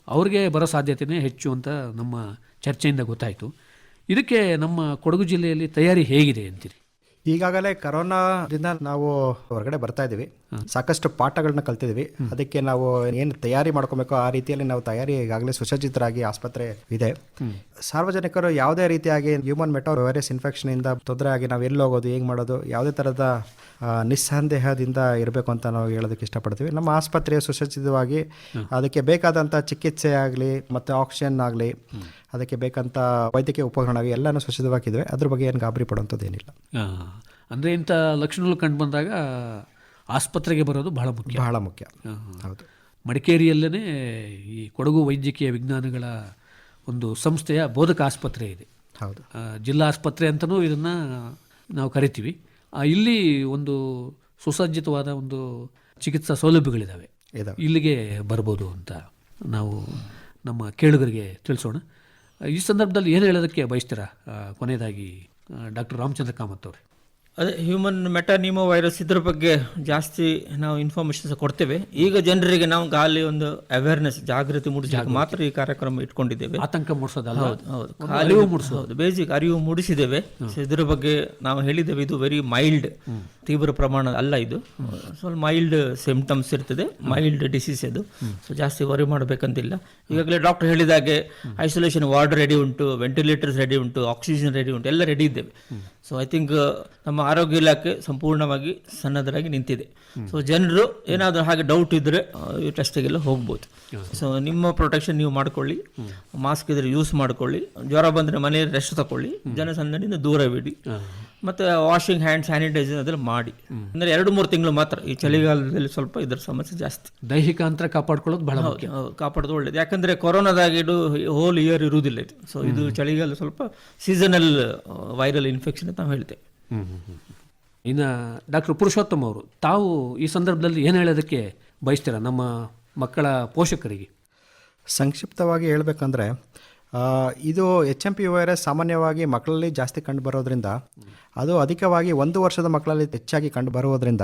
ಅವ್ರಿಗೆ ಬರೋ ಸಾಧ್ಯತೆನೇ ಹೆಚ್ಚು ಅಂತ ನಮ್ಮ ಚರ್ಚೆಯಿಂದ ಗೊತ್ತಾಯಿತು. ಇದಕ್ಕೆ ನಮ್ಮ ಕೊಡಗು ಜಿಲ್ಲೆಯಲ್ಲಿ ತಯಾರಿ ಹೇಗಿದೆ ಅಂತೀರಿ? ಈಗಾಗಲೇ ಕರೋನಾದಿಂದ ನಾವು ಹೊರಗಡೆ ಬರ್ತಾ ಇದೀವಿ ಸಾಕಷ್ಟು ಪಾಠಗಳನ್ನ ಕಲ್ತಿದ್ವಿ. ಅದಕ್ಕೆ ನಾವು ಏನು ತಯಾರಿ ಮಾಡ್ಕೋಬೇಕು ಆ ರೀತಿಯಲ್ಲಿ ನಾವು ತಯಾರಿ ಈಗಾಗಲೇ ಸುಸಜ್ಜಿತರಾಗಿ ಆಸ್ಪತ್ರೆ ಇದೆ. ಸಾರ್ವಜನಿಕರು ಯಾವುದೇ ರೀತಿಯಾಗಿ ಹ್ಯೂಮನ್ ಮೆಟೋ ವೈರಸ್ ಇನ್ಫೆಕ್ಷನ್ ಇಂದ ತೊಂದರೆ ಆಗಿ ನಾವು ಎಲ್ಲಿ ಹೋಗೋದು ಹೇಗೆ ಮಾಡೋದು ಯಾವುದೇ ಥರದ ನಿಸ್ಸಂದೇಹದಿಂದ ಇರಬೇಕು ಅಂತ ನಾವು ಹೇಳೋದಕ್ಕೆ ಇಷ್ಟಪಡ್ತೀವಿ. ನಮ್ಮ ಆಸ್ಪತ್ರೆ ಸುಸಜ್ಜಿತವಾಗಿ ಅದಕ್ಕೆ ಬೇಕಾದಂಥ ಚಿಕಿತ್ಸೆ ಆಗಲಿ ಮತ್ತು ಆಕ್ಸಿಜನ್ ಆಗಲಿ ಅದಕ್ಕೆ ಬೇಕಂತ ವೈದ್ಯಕೀಯ ಉಪಕರಣ ಆಗಲಿ ಎಲ್ಲನೂ ಸುಸಜ್ಜಿತವಾಗಿದ್ದಾವೆ ಅದ್ರ ಬಗ್ಗೆ ಏನು ಗಾಬರಿ ಪಡುವಂಥದ್ದು ಏನಿಲ್ಲ. ಅಂದರೆ ಇಂಥ ಲಕ್ಷಣಗಳು ಕಂಡು ಬಂದಾಗ ಆಸ್ಪತ್ರೆಗೆ ಬರೋದು ಬಹಳ ಮುಖ್ಯ. ಬಹಳ ಮುಖ್ಯ. ಹೌದು. ಮಡಿಕೇರಿಯಲ್ಲೇ ಈ ಕೊಡಗು ವೈದ್ಯಕೀಯ ವಿಜ್ಞಾನಗಳ ಒಂದು ಸಂಸ್ಥೆಯ ಬೋಧಕ ಆಸ್ಪತ್ರೆ ಇದೆ. ಹೌದು. ಜಿಲ್ಲಾ ಆಸ್ಪತ್ರೆ ಅಂತಲೂ ಇದನ್ನು ನಾವು ಕರಿತೀವಿ. ಇಲ್ಲಿ ಒಂದು ಸುಸಜ್ಜಿತವಾದ ಒಂದು ಚಿಕಿತ್ಸಾ ಸೌಲಭ್ಯಗಳಿದ್ದಾವೆ ಇದಾವೆ. ಇಲ್ಲಿಗೆ ಬರ್ಬೋದು ಅಂತ ನಾವು ನಮ್ಮ ಕೇಳುಗರಿಗೆ ತಿಳಿಸೋಣ. ಈ ಸಂದರ್ಭದಲ್ಲಿ ಏನು ಹೇಳೋದಕ್ಕೆ ಬಯಸ್ತೀರಾ? ಕೊನೆಯದಾಗಿ ಡಾಕ್ಟರ್ ರಾಮಚಂದ್ರ ಕಾಮತ್ ಅವರೇ. ಅದೇ ಹ್ಯೂಮನ್ ಮೆಟಾನಿಮೋ ವೈರಸ್ ಇದ್ರ ಬಗ್ಗೆ ಜಾಸ್ತಿ ನಾವು ಇನ್ಫಾರ್ಮೇಶನ್ಸ್ ಕೊಡ್ತೇವೆ. ಈಗ ಜನರಿಗೆ ನಾವು ಖಾಲಿ ಒಂದು ಅವೇರ್ನೆಸ್ ಜಾಗೃತಿ ಮೂಡಿಸಲಿಕ್ಕೆ ಮಾತ್ರ ಈ ಕಾರ್ಯಕ್ರಮ ಇಟ್ಕೊಂಡಿದ್ದೇವೆ. ಆತಂಕ ಮೂಡಿಸೋದಲ್ಲ? ಹೌದು ಅರಿವು ಮೂಡಿಸೋದು. ಬೇಸಿಕ್ ಅರಿವು ಮೂಡಿಸಿದ್ದೇವೆ. ಇದ್ರ ಬಗ್ಗೆ ನಾವು ಹೇಳಿದ್ದೇವೆ ಇದು ವೆರಿ ಮೈಲ್ಡ್ ತೀವ್ರ ಪ್ರಮಾಣ ಅಲ್ಲ ಇದು. ಸ್ವಲ್ಪ ಮೈಲ್ಡ್ ಸಿಂಪ್ಟಮ್ಸ್ ಇರ್ತದೆ ಮೈಲ್ಡ್ ಡಿಸೀಸ್ ಇದು ಸೊ ಜಾಸ್ತಿ ವರಿ ಮಾಡಬೇಕಂತಿಲ್ಲ. ಈಗಾಗಲೇ ಡಾಕ್ಟರ್ ಹೇಳಿದಾಗೆ ಐಸೋಲೇಷನ್ ವಾರ್ಡ್ ರೆಡಿ ಉಂಟು ವೆಂಟಿಲೇಟರ್ಸ್ ರೆಡಿ ಉಂಟು ಆಕ್ಸಿಜನ್ ರೆಡಿ ಉಂಟು ಎಲ್ಲ ರೆಡಿ ಇದ್ದೇವೆ. ಸೊ ಐ ಥಿಂಕ್ ನಮ್ಮ ಆರೋಗ್ಯ ಇಲಾಖೆ ಸಂಪೂರ್ಣವಾಗಿ ಸನ್ನದ್ಧರಾಗಿ ನಿಂತಿದೆ. ಸೊ ಜನರು ಏನಾದರೂ ಹಾಗೆ ಡೌಟ್ ಇದ್ದರೆ ಈ ಟೆಸ್ಟಿಗೆಲ್ಲ ಹೋಗ್ಬೋದು. ಸೊ ನಿಮ್ಮ ಪ್ರೊಟೆಕ್ಷನ್ ನೀವು ಮಾಡ್ಕೊಳ್ಳಿ. ಮಾಸ್ಕ್ ಇದ್ರೆ ಯೂಸ್ ಮಾಡ್ಕೊಳ್ಳಿ. ಜ್ವರ ಬಂದರೆ ಮನೆಯಲ್ಲಿ ರೆಸ್ಟ್ ತಗೊಳ್ಳಿ ಜನಸಂದಣಿಯಿಂದ ದೂರವಿಡಿ ಮತ್ತು ವಾಷಿಂಗ್ ಹ್ಯಾಂಡ್ ಸ್ಯಾನಿಟೈಸರ್ ಅದೆಲ್ಲ ಮಾಡಿ. ಅಂದರೆ ಎರಡು ಮೂರು ತಿಂಗಳು ಮಾತ್ರ. ಈ ಚಳಿಗಾಲದಲ್ಲಿ ಸ್ವಲ್ಪ ಇದರ ಸಮಸ್ಯೆ ಜಾಸ್ತಿ. ದೈಹಿಕ ಅಂತರ ಕಾಪಾಡ್ಕೊಳ್ಳೋದು ಬಹಳ ಕಾಪಾಡೋದು ಒಳ್ಳೇದು. ಯಾಕಂದರೆ ಕೊರೋನಾದಾಗ ಇದು ಹೋಲ್ ಇಯರ್ ಇರುವುದಿಲ್ಲ ಇದು. ಸೊ ಇದು ಚಳಿಗಾಲ ಸ್ವಲ್ಪ ಸೀಸನಲ್ ವೈರಲ್ ಇನ್ಫೆಕ್ಷನ್ ಅಂತ ನಾವು ಹೇಳ್ತೇವೆ. ಇನ್ನು ಡಾಕ್ಟರ್ ಪುರುಷೋತ್ತಮ್ ಅವರು ತಾವು ಈ ಸಂದರ್ಭದಲ್ಲಿ ಏನು ಹೇಳೋದಕ್ಕೆ ಬಯಸ್ತೀರಾ ನಮ್ಮ ಮಕ್ಕಳ ಪೋಷಕರಿಗೆ? ಸಂಕ್ಷಿಪ್ತವಾಗಿ ಹೇಳಬೇಕಂದ್ರೆ ಇದು ಎಚ್ ಎಂ ಪಿ ವೈರಸ್ ಸಾಮಾನ್ಯವಾಗಿ ಮಕ್ಕಳಲ್ಲಿ ಜಾಸ್ತಿ ಕಂಡು ಬರೋದ್ರಿಂದ ಅದು ಅಧಿಕವಾಗಿ ಒಂದು ವರ್ಷದ ಮಕ್ಕಳಲ್ಲಿ ಹೆಚ್ಚಾಗಿ ಕಂಡು ಬರುವುದರಿಂದ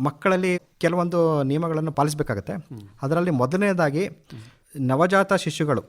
ಮಕ್ಕಳಲ್ಲಿ ಕೆಲವೊಂದು ನಿಯಮಗಳನ್ನು ಪಾಲಿಸಬೇಕಾಗತ್ತೆ. ಅದರಲ್ಲಿ ಮೊದಲನೇದಾಗಿ ನವಜಾತ ಶಿಶುಗಳು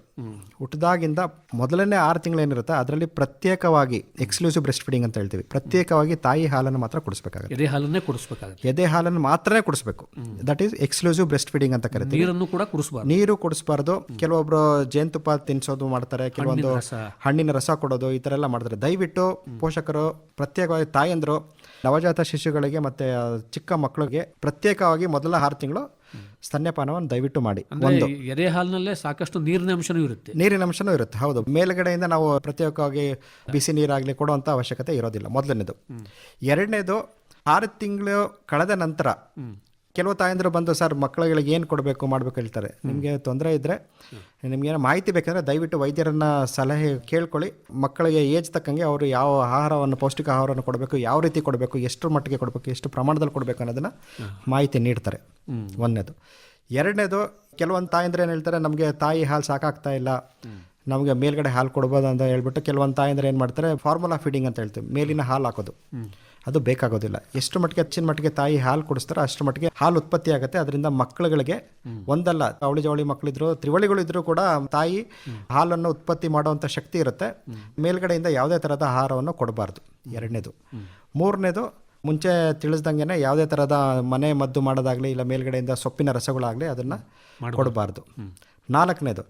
ಹುಟ್ಟಿದಾಗಿಂದ ಮೊದಲನೇ ಆರು ತಿಂಗಳೇನಿರುತ್ತೆ ಅದರಲ್ಲಿ ಪ್ರತ್ಯೇಕವಾಗಿ ಎಕ್ಸ್ಕ್ಲೂಸಿವ್ ಬ್ರೆಸ್ಟ್ ಫೀಡಿಂಗ್ ಅಂತ ಹೇಳ್ತೀವಿ. ಪ್ರತ್ಯೇಕವಾಗಿ ತಾಯಿ ಹಾಲನ್ನು ಮಾತ್ರ ಕೊಡಿಸಬೇಕಾಗುತ್ತೆ. ಎದೆ ಹಾಲನ್ನೇ ಕುಡಿಸ್ಬೇಕಾಗುತ್ತೆ. ಎದೆ ಹಾಲನ್ನು ಮಾತ್ರನೇ ಕೊಡಿಸಬೇಕು. That is exclusive breast feeding ಅಂತ ಕರಿತೀವಿ. ನೀರನ್ನು ಕೂಡ ಕುಡಿಸಬಾರದು. ನೀರು ಕುಡಿಸ್ಬಾರ್ದು. ಕೆಲವೊಬ್ಬರು ಜೇನುತುಪ್ಪ ತಿನ್ಸೋದು ಮಾಡ್ತಾರೆ ಕೆಲವೊಂದು ಹಣ್ಣಿನ ರಸ ಕೊಡೋದು ಈ ಥರ ಎಲ್ಲ ಮಾಡ್ತಾರೆ. ದಯವಿಟ್ಟು ಪೋಷಕರು ಪ್ರತ್ಯೇಕವಾಗಿ ತಾಯಂದರು ನವಜಾತ ಶಿಶುಗಳಿಗೆ ಮತ್ತು ಚಿಕ್ಕ ಮಕ್ಕಳಿಗೆ ಪ್ರತ್ಯೇಕವಾಗಿ ಮೊದಲ ಆರು ತಿಂಗಳು ಸ್ತನ್ಯಪಾನವನ್ನು ದಯವಿಟ್ಟು ಮಾಡಿ. ಒಂದು. ಎದೆ ಹಾಲಿನಲ್ಲೇ ಸಾಕಷ್ಟು ನೀರಿನ ಅಂಶನೂ ಇರುತ್ತೆ. ನೀರಿನ ಅಂಶನೂ ಇರುತ್ತೆ ಹೌದು. ಮೇಲ್ಗಡೆಯಿಂದ ನಾವು ಪ್ರತ್ಯೇಕವಾಗಿ ಬಿಸಿ ನೀರಾಗಲಿ ಕೊಡುವಂಥ ಅವಶ್ಯಕತೆ ಇರೋದಿಲ್ಲ. ಮೊದಲನೇದು. ಎರಡನೇದು ಆರು ತಿಂಗಳು ಕಳೆದ ನಂತರ ಕೆಲವು ತಾಯಂದರು ಬಂದು ಸರ್ ಮಕ್ಕಳುಗಳಿಗೆ ಏನು ಕೊಡಬೇಕು ಮಾಡಬೇಕು ಹೇಳ್ತಾರೆ. ನಿಮಗೆ ತೊಂದರೆ ಇದ್ದರೆ ನಿಮಗೇನೋ ಮಾಹಿತಿ ಬೇಕಂದರೆ ದಯವಿಟ್ಟು ವೈದ್ಯರನ್ನ ಸಲಹೆ ಕೇಳ್ಕೊಳ್ಳಿ. ಮಕ್ಕಳಿಗೆ ಏಜ್ ತಕ್ಕಂಗೆ ಅವರು ಯಾವ ಆಹಾರವನ್ನು ಪೌಷ್ಟಿಕ ಆಹಾರವನ್ನು ಕೊಡಬೇಕು ಯಾವ ರೀತಿ ಕೊಡಬೇಕು ಎಷ್ಟು ಮಟ್ಟಿಗೆ ಕೊಡಬೇಕು ಎಷ್ಟು ಪ್ರಮಾಣದಲ್ಲಿ ಕೊಡಬೇಕು ಅನ್ನೋದನ್ನು ಮಾಹಿತಿ ನೀಡ್ತಾರೆ. ಒಂದನೇದು. ಎರಡನೇದು ಕೆಲವೊಂದು ತಾಯಂದ್ರೆ ಏನು ಹೇಳ್ತಾರೆ ನಮಗೆ ತಾಯಿ ಹಾಲು ಸಾಕಾಗ್ತಾ ಇಲ್ಲ. ನಮಗೆ ಮೇಲ್ಗಡೆ ಹಾಲು ಕೊಡ್ಬೋದು ಅಂತ ಹೇಳ್ಬಿಟ್ಟು ಕೆಲವೊಂದು ತಾಯಂದ್ರೆ ಏನು ಮಾಡ್ತಾರೆ ಫಾರ್ಮುಲಾ ಫೀಡಿಂಗ್ ಅಂತ ಹೇಳ್ತೀವಿ ಮೇಲಿನ ಹಾಲು ಹಾಕೋದು. ಅದು ಬೇಕಾಗೋದಿಲ್ಲ. ಎಷ್ಟು ಮಟ್ಟಿಗೆ ಹೆಚ್ಚಿನ ಮಟ್ಟಿಗೆ ತಾಯಿ ಹಾಲು ಕುಡಿಸ್ತಾರೋ ಅಷ್ಟು ಮಟ್ಟಿಗೆ ಹಾಲು ಉತ್ಪತ್ತಿ ಆಗುತ್ತೆ. ಅದರಿಂದ ಮಕ್ಕಳುಗಳಿಗೆ ಒಂದಲ್ಲ ಅವಳಿ ಜವಳಿ ಮಕ್ಕಳಿದ್ರು ತ್ರಿವಳಿಗಳಿದ್ರು ಕೂಡ ತಾಯಿ ಹಾಲನ್ನು ಉತ್ಪತ್ತಿ ಮಾಡುವಂಥ ಶಕ್ತಿ ಇರುತ್ತೆ. ಮೇಲ್ಗಡೆಯಿಂದ ಯಾವುದೇ ಥರದ ಆಹಾರವನ್ನು ಕೊಡಬಾರ್ದು. ಎರಡನೇದು. ಮೂರನೇದು ಮುಂಚೆ ತಿಳಿಸ್ದಂಗೆ ಯಾವುದೇ ಥರದ ಮನೆ ಮದ್ದು ಮಾಡೋದಾಗಲಿ ಇಲ್ಲ ಮೇಲ್ಗಡೆಯಿಂದ ಸೊಪ್ಪಿನ ರಸಗಳಾಗಲಿ ಅದನ್ನು ಕೊಡಬಾರ್ದು. ನಾಲ್ಕನೇದು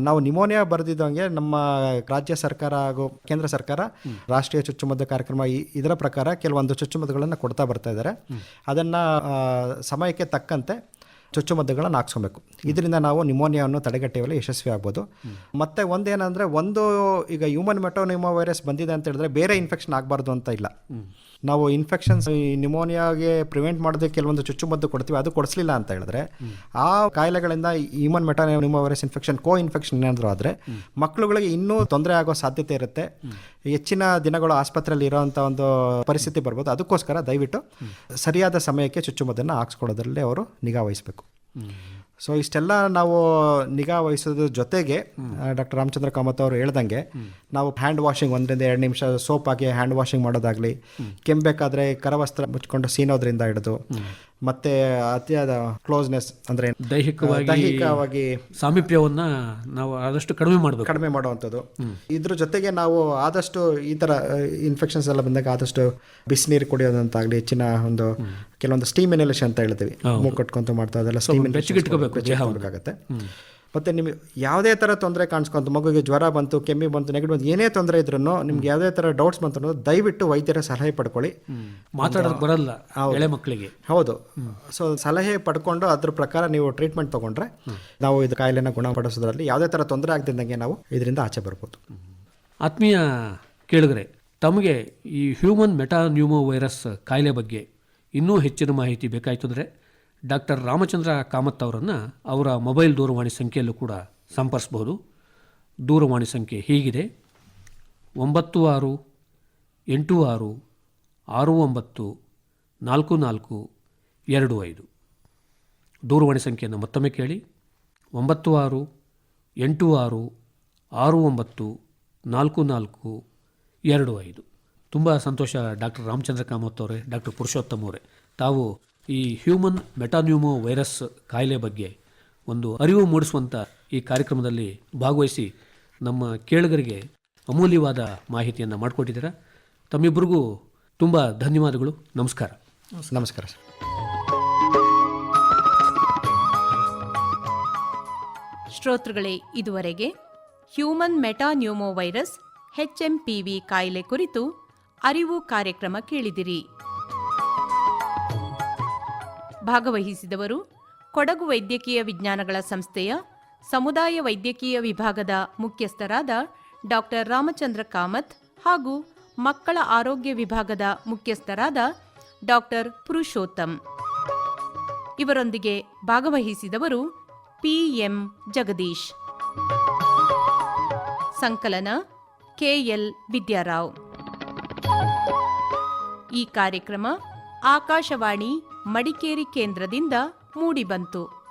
ನಾವು ನಿಮೋನಿಯಾ ಬರೆದಿದ್ದಂಗೆ ನಮ್ಮ ರಾಜ್ಯ ಸರ್ಕಾರ ಹಾಗೂ ಕೇಂದ್ರ ಸರ್ಕಾರ ರಾಷ್ಟ್ರೀಯ ಚುಚ್ಚುಮದ್ದು ಕಾರ್ಯಕ್ರಮ ಇದರ ಪ್ರಕಾರ ಕೆಲವೊಂದು ಚುಚ್ಚುಮದ್ದುಗಳನ್ನು ಕೊಡ್ತಾ ಬರ್ತಾ ಇದ್ದಾರೆ. ಅದನ್ನು ಸಮಯಕ್ಕೆ ತಕ್ಕಂತೆ ಚುಚ್ಚುಮದ್ದುಗಳನ್ನು ಹಾಕ್ಸ್ಕೊಬೇಕು. ಇದರಿಂದ ನಾವು ನಿಮೋನಿಯಾವನ್ನು ತಡೆಗಟ್ಟೆಯಲ್ಲಿ ಯಶಸ್ವಿ ಆಗ್ಬೋದು. ಮತ್ತು ಒಂದೇನಂದರೆ, ಒಂದು ಈಗ ಹ್ಯೂಮನ್ ಮೆಟೋನಿಮೋ ವೈರಸ್ ಬಂದಿದೆ ಅಂತ ಹೇಳಿದ್ರೆ ಬೇರೆ ಇನ್ಫೆಕ್ಷನ್ ಆಗಬಾರ್ದು ಅಂತ ಇಲ್ಲ. ನಾವು ಇನ್ಫೆಕ್ಷನ್ಸ್ ಈ ನಿಮೋನಿಯಾಗೆ ಪ್ರಿವೆಂಟ್ ಮಾಡೋದಕ್ಕೆ ಕೆಲವೊಂದು ಚುಚ್ಚುಮದ್ದು ಕೊಡ್ತೀವಿ, ಅದು ಕೊಡಿಸಲಿಲ್ಲ ಅಂತ ಹೇಳಿದ್ರೆ, ಆ ಕಾಯಿಲೆಗಳಿಂದ ಹ್ಯೂಮನ್ ಮೆಟಾನಿಮೋ ವೈರಸ್ ಇನ್ಫೆಕ್ಷನ್ ಕೋ ಇನ್ಫೆಕ್ಷನ್ ಏನಾದರೂ ಆದರೆ ಮಕ್ಕಳುಗಳಿಗೆ ಇನ್ನೂ ತೊಂದರೆ ಆಗೋ ಸಾಧ್ಯತೆ ಇರುತ್ತೆ. ಹೆಚ್ಚಿನ ದಿನಗಳು ಆಸ್ಪತ್ರೆಯಲ್ಲಿ ಇರೋವಂಥ ಒಂದು ಪರಿಸ್ಥಿತಿ ಬರ್ಬೋದು. ಅದಕ್ಕೋಸ್ಕರ ದಯವಿಟ್ಟು ಸರಿಯಾದ ಸಮಯಕ್ಕೆ ಚುಚ್ಚುಮದ್ದನ್ನು ಹಾಕ್ಸ್ಕೊಳ್ಳೋದ್ರಲ್ಲಿ ಅವರು ನಿಗಾ ವಹಿಸಬೇಕು. ಸೊ ಇಷ್ಟೆಲ್ಲ ನಾವು ನಿಗಾ ವಹಿಸೋದ್ರ ಜೊತೆಗೆ ಡಾಕ್ಟರ್ ರಾಮಚಂದ್ರ ಕಾಮತ್ ಅವರು ಹೇಳ್ದಂಗೆ ನಾವು ಹ್ಯಾಂಡ್ ವಾಷಿಂಗ್ ಒಂದರಿಂದ ಎರಡು ನಿಮಿಷ ಸೋಪ್ ಹಾಕಿ ಹ್ಯಾಂಡ್ ವಾಷಿಂಗ್ ಮಾಡೋದಾಗಲಿ ಕೆಮ್ಮಬೇಕಾದ್ರೆ ಕರವಸ್ತ್ರ ಮುಚ್ಕೊಂಡು ಸೀನೋದ್ರಿಂದ ಹಿಡಿದು ಮತ್ತೆ ಅತಿಯಾದ ಕ್ಲೋಸ್ನೆಸ್ ಅಂದ್ರೆ ದೈಹಿಕವಾಗಿ ದೈಹಿಕವಾಗಿ ಸಾಮೀಪ್ಯವನ್ನ ನಾವು ಆದಷ್ಟು ಕಡಿಮೆ ಮಾಡಬೇಕು. ಕಡಿಮೆ ಮಾಡುವಂಥದ್ದು. ಇದ್ರ ಜೊತೆಗೆ ನಾವು ಆದಷ್ಟು ಈ ತರ ಇನ್ಫೆಕ್ಷನ್ಸ್ ಎಲ್ಲ ಬಂದಾಗ ಆದಷ್ಟು ಬಿಸಿನೀರು ಕುಡಿಯೋದಂತಾಗ್ಲಿ ಹೆಚ್ಚಿನ ಒಂದು ಕೆಲವೊಂದು ಸ್ಟೀಮ್ ಇನಲೇಷನ್ ಅಂತ ಹೇಳ್ತೀವಿ. ಮೂಗು ಕಟ್ಕೊಂತ ಮಾಡ್ತಾ ಅದೆಲ್ಲ ಸ್ಟೀಮ್ ಬೆಚ್ಚಗಿಟ್ಕೋಬೇಕಾಗತ್ತೆ. ಮತ್ತೆ ನಿಮಗೆ ಯಾವುದೇ ಥರ ತೊಂದರೆ ಕಾಣಿಸ್ಕೊಂತ ಮಗುಗೆ ಜ್ವರ ಬಂತು ಕೆಮ್ಮಿ ಬಂತು ನೆಗಡಿ ಬಂತು ಏನೇ ತೊಂದರೆ ಇದ್ರೂ ನಿಮ್ಗೆ ಯಾವುದೇ ಥರ ಡೌಟ್ಸ್ ಬಂತು ಅನ್ನೋದು ದಯವಿಟ್ಟು ವೈದ್ಯರ ಸಲಹೆ ಪಡ್ಕೊಳ್ಳಿ. ಮಾತಾಡೋದು ಬರಲ್ಲ ಎಳೆ ಮಕ್ಕಳಿಗೆ. ಹೌದು. ಸೊ ಸಲಹೆ ಪಡ್ಕೊಂಡು ಅದ್ರ ಪ್ರಕಾರ ನೀವು ಟ್ರೀಟ್ಮೆಂಟ್ ತಗೊಂಡ್ರೆ ನಾವು ಇದು ಕಾಯಿಲೆನ ಗುಣಪಡಿಸೋದ್ರಲ್ಲಿ ಯಾವುದೇ ಥರ ತೊಂದರೆ ಆಗದಿದ್ದಂಗೆ ನಾವು ಇದರಿಂದ ಆಚೆ ಬರ್ಬೋದು. ಆತ್ಮೀಯ ಕೇಳಿದ್ರೆ ತಮಗೆ ಈ ಹ್ಯೂಮನ್ ಮೆಟಾನ್ಯೂಮೋ ವೈರಸ್ ಕಾಯಿಲೆ ಬಗ್ಗೆ ಇನ್ನೂ ಹೆಚ್ಚಿನ ಮಾಹಿತಿ ಬೇಕಾಯ್ತು ಅಂದರೆ ಡಾಕ್ಟರ್ ರಾಮಚಂದ್ರ ಕಾಮತ್ ಅವರನ್ನು ಅವರ ಮೊಬೈಲ್ ದೂರವಾಣಿ ಸಂಖ್ಯೆಯಲ್ಲೂ ಕೂಡ ಸಂಪರ್ಸ್ಬೋದು ದೂರವಾಣಿ ಸಂಖ್ಯೆ ಹೀಗಿದೆ. ಒಂಬತ್ತು ಆರು, ಎಂಟು ಆರು ಆರು ಒಂಬತ್ತು, ನಾಲ್ಕು ನಾಲ್ಕು, ಎರಡು ಐದು. ದೂರವಾಣಿ ಸಂಖ್ಯೆಯನ್ನು ಮತ್ತೊಮ್ಮೆ ಕೇಳಿ. ಒಂಬತ್ತು ಆರು, ಎಂಟು ಆರು ಆರು ಒಂಬತ್ತು, ನಾಲ್ಕು ನಾಲ್ಕು, ಎರಡು ಐದು. ತುಂಬ ಸಂತೋಷ ಡಾಕ್ಟರ್ ರಾಮಚಂದ್ರ ಕಾಮತ್ ಅವರೇ, ಡಾಕ್ಟರ್ ಪುರುಷೋತ್ತಮ್ ಅವರೇ. ತಾವು ಈ ಹ್ಯೂಮನ್ ಮೆಟಾನ್ಯೂಮೋ ವೈರಸ್ ಕಾಯಿಲೆ ಬಗ್ಗೆ ಒಂದು ಅರಿವು ಮೂಡಿಸುವಂಥ ಈ ಕಾರ್ಯಕ್ರಮದಲ್ಲಿ ಭಾಗವಹಿಸಿ ನಮ್ಮ ಕೇಳುಗರಿಗೆ ಅಮೂಲ್ಯವಾದ ಮಾಹಿತಿಯನ್ನು ಮಾಡಿಕೊಟ್ಟಿದ್ದೀರಾ. ತಮ್ಮಿಬ್ಬರಿಗೂ ತುಂಬ ಧನ್ಯವಾದಗಳು. ನಮಸ್ಕಾರ. ನಮಸ್ಕಾರ ಸರ್. ಶ್ರೋತೃಗಳೇ ಇದುವರೆಗೆ ಹ್ಯೂಮನ್ ಮೆಟಾನ್ಯೂಮೋ ವೈರಸ್ ಹೆಚ್ಎಂಪಿವಿ ಕಾಯಿಲೆ ಕುರಿತು ಅರಿವು ಕಾರ್ಯಕ್ರಮ ಕೇಳಿದಿರಿ. ಭಾಗವಹಿಸಿದವರು ಕೊಡಗು ವೈದ್ಯಕೀಯ ವಿಜ್ಞಾನಗಳ ಸಂಸ್ಥೆಯ ಸಮುದಾಯ ವೈದ್ಯಕೀಯ ವಿಭಾಗದ ಮುಖ್ಯಸ್ಥರಾದ ಡಾಕ್ಟರ್ ರಾಮಚಂದ್ರ ಕಾಮತ್ ಹಾಗೂ ಮಕ್ಕಳ ಆರೋಗ್ಯ ವಿಭಾಗದ ಮುಖ್ಯಸ್ಥರಾದ ಡಾಕ್ಟರ್ ಪುರುಷೋತ್ತಮ್. ಇವರೊಂದಿಗೆ ಭಾಗವಹಿಸಿದವರು ಪಿಎಂ ಜಗದೀಶ್. ಸಂಕಲನ ಕೆಎಲ್ ವಿದ್ಯಾರಾವ್. ಈ ಕಾರ್ಯಕ್ರಮ ಆಕಾಶವಾಣಿ ಮಡಿಕೇರಿ ಕೇಂದ್ರದಿಂದ ಮೂಡಿಬಂತು.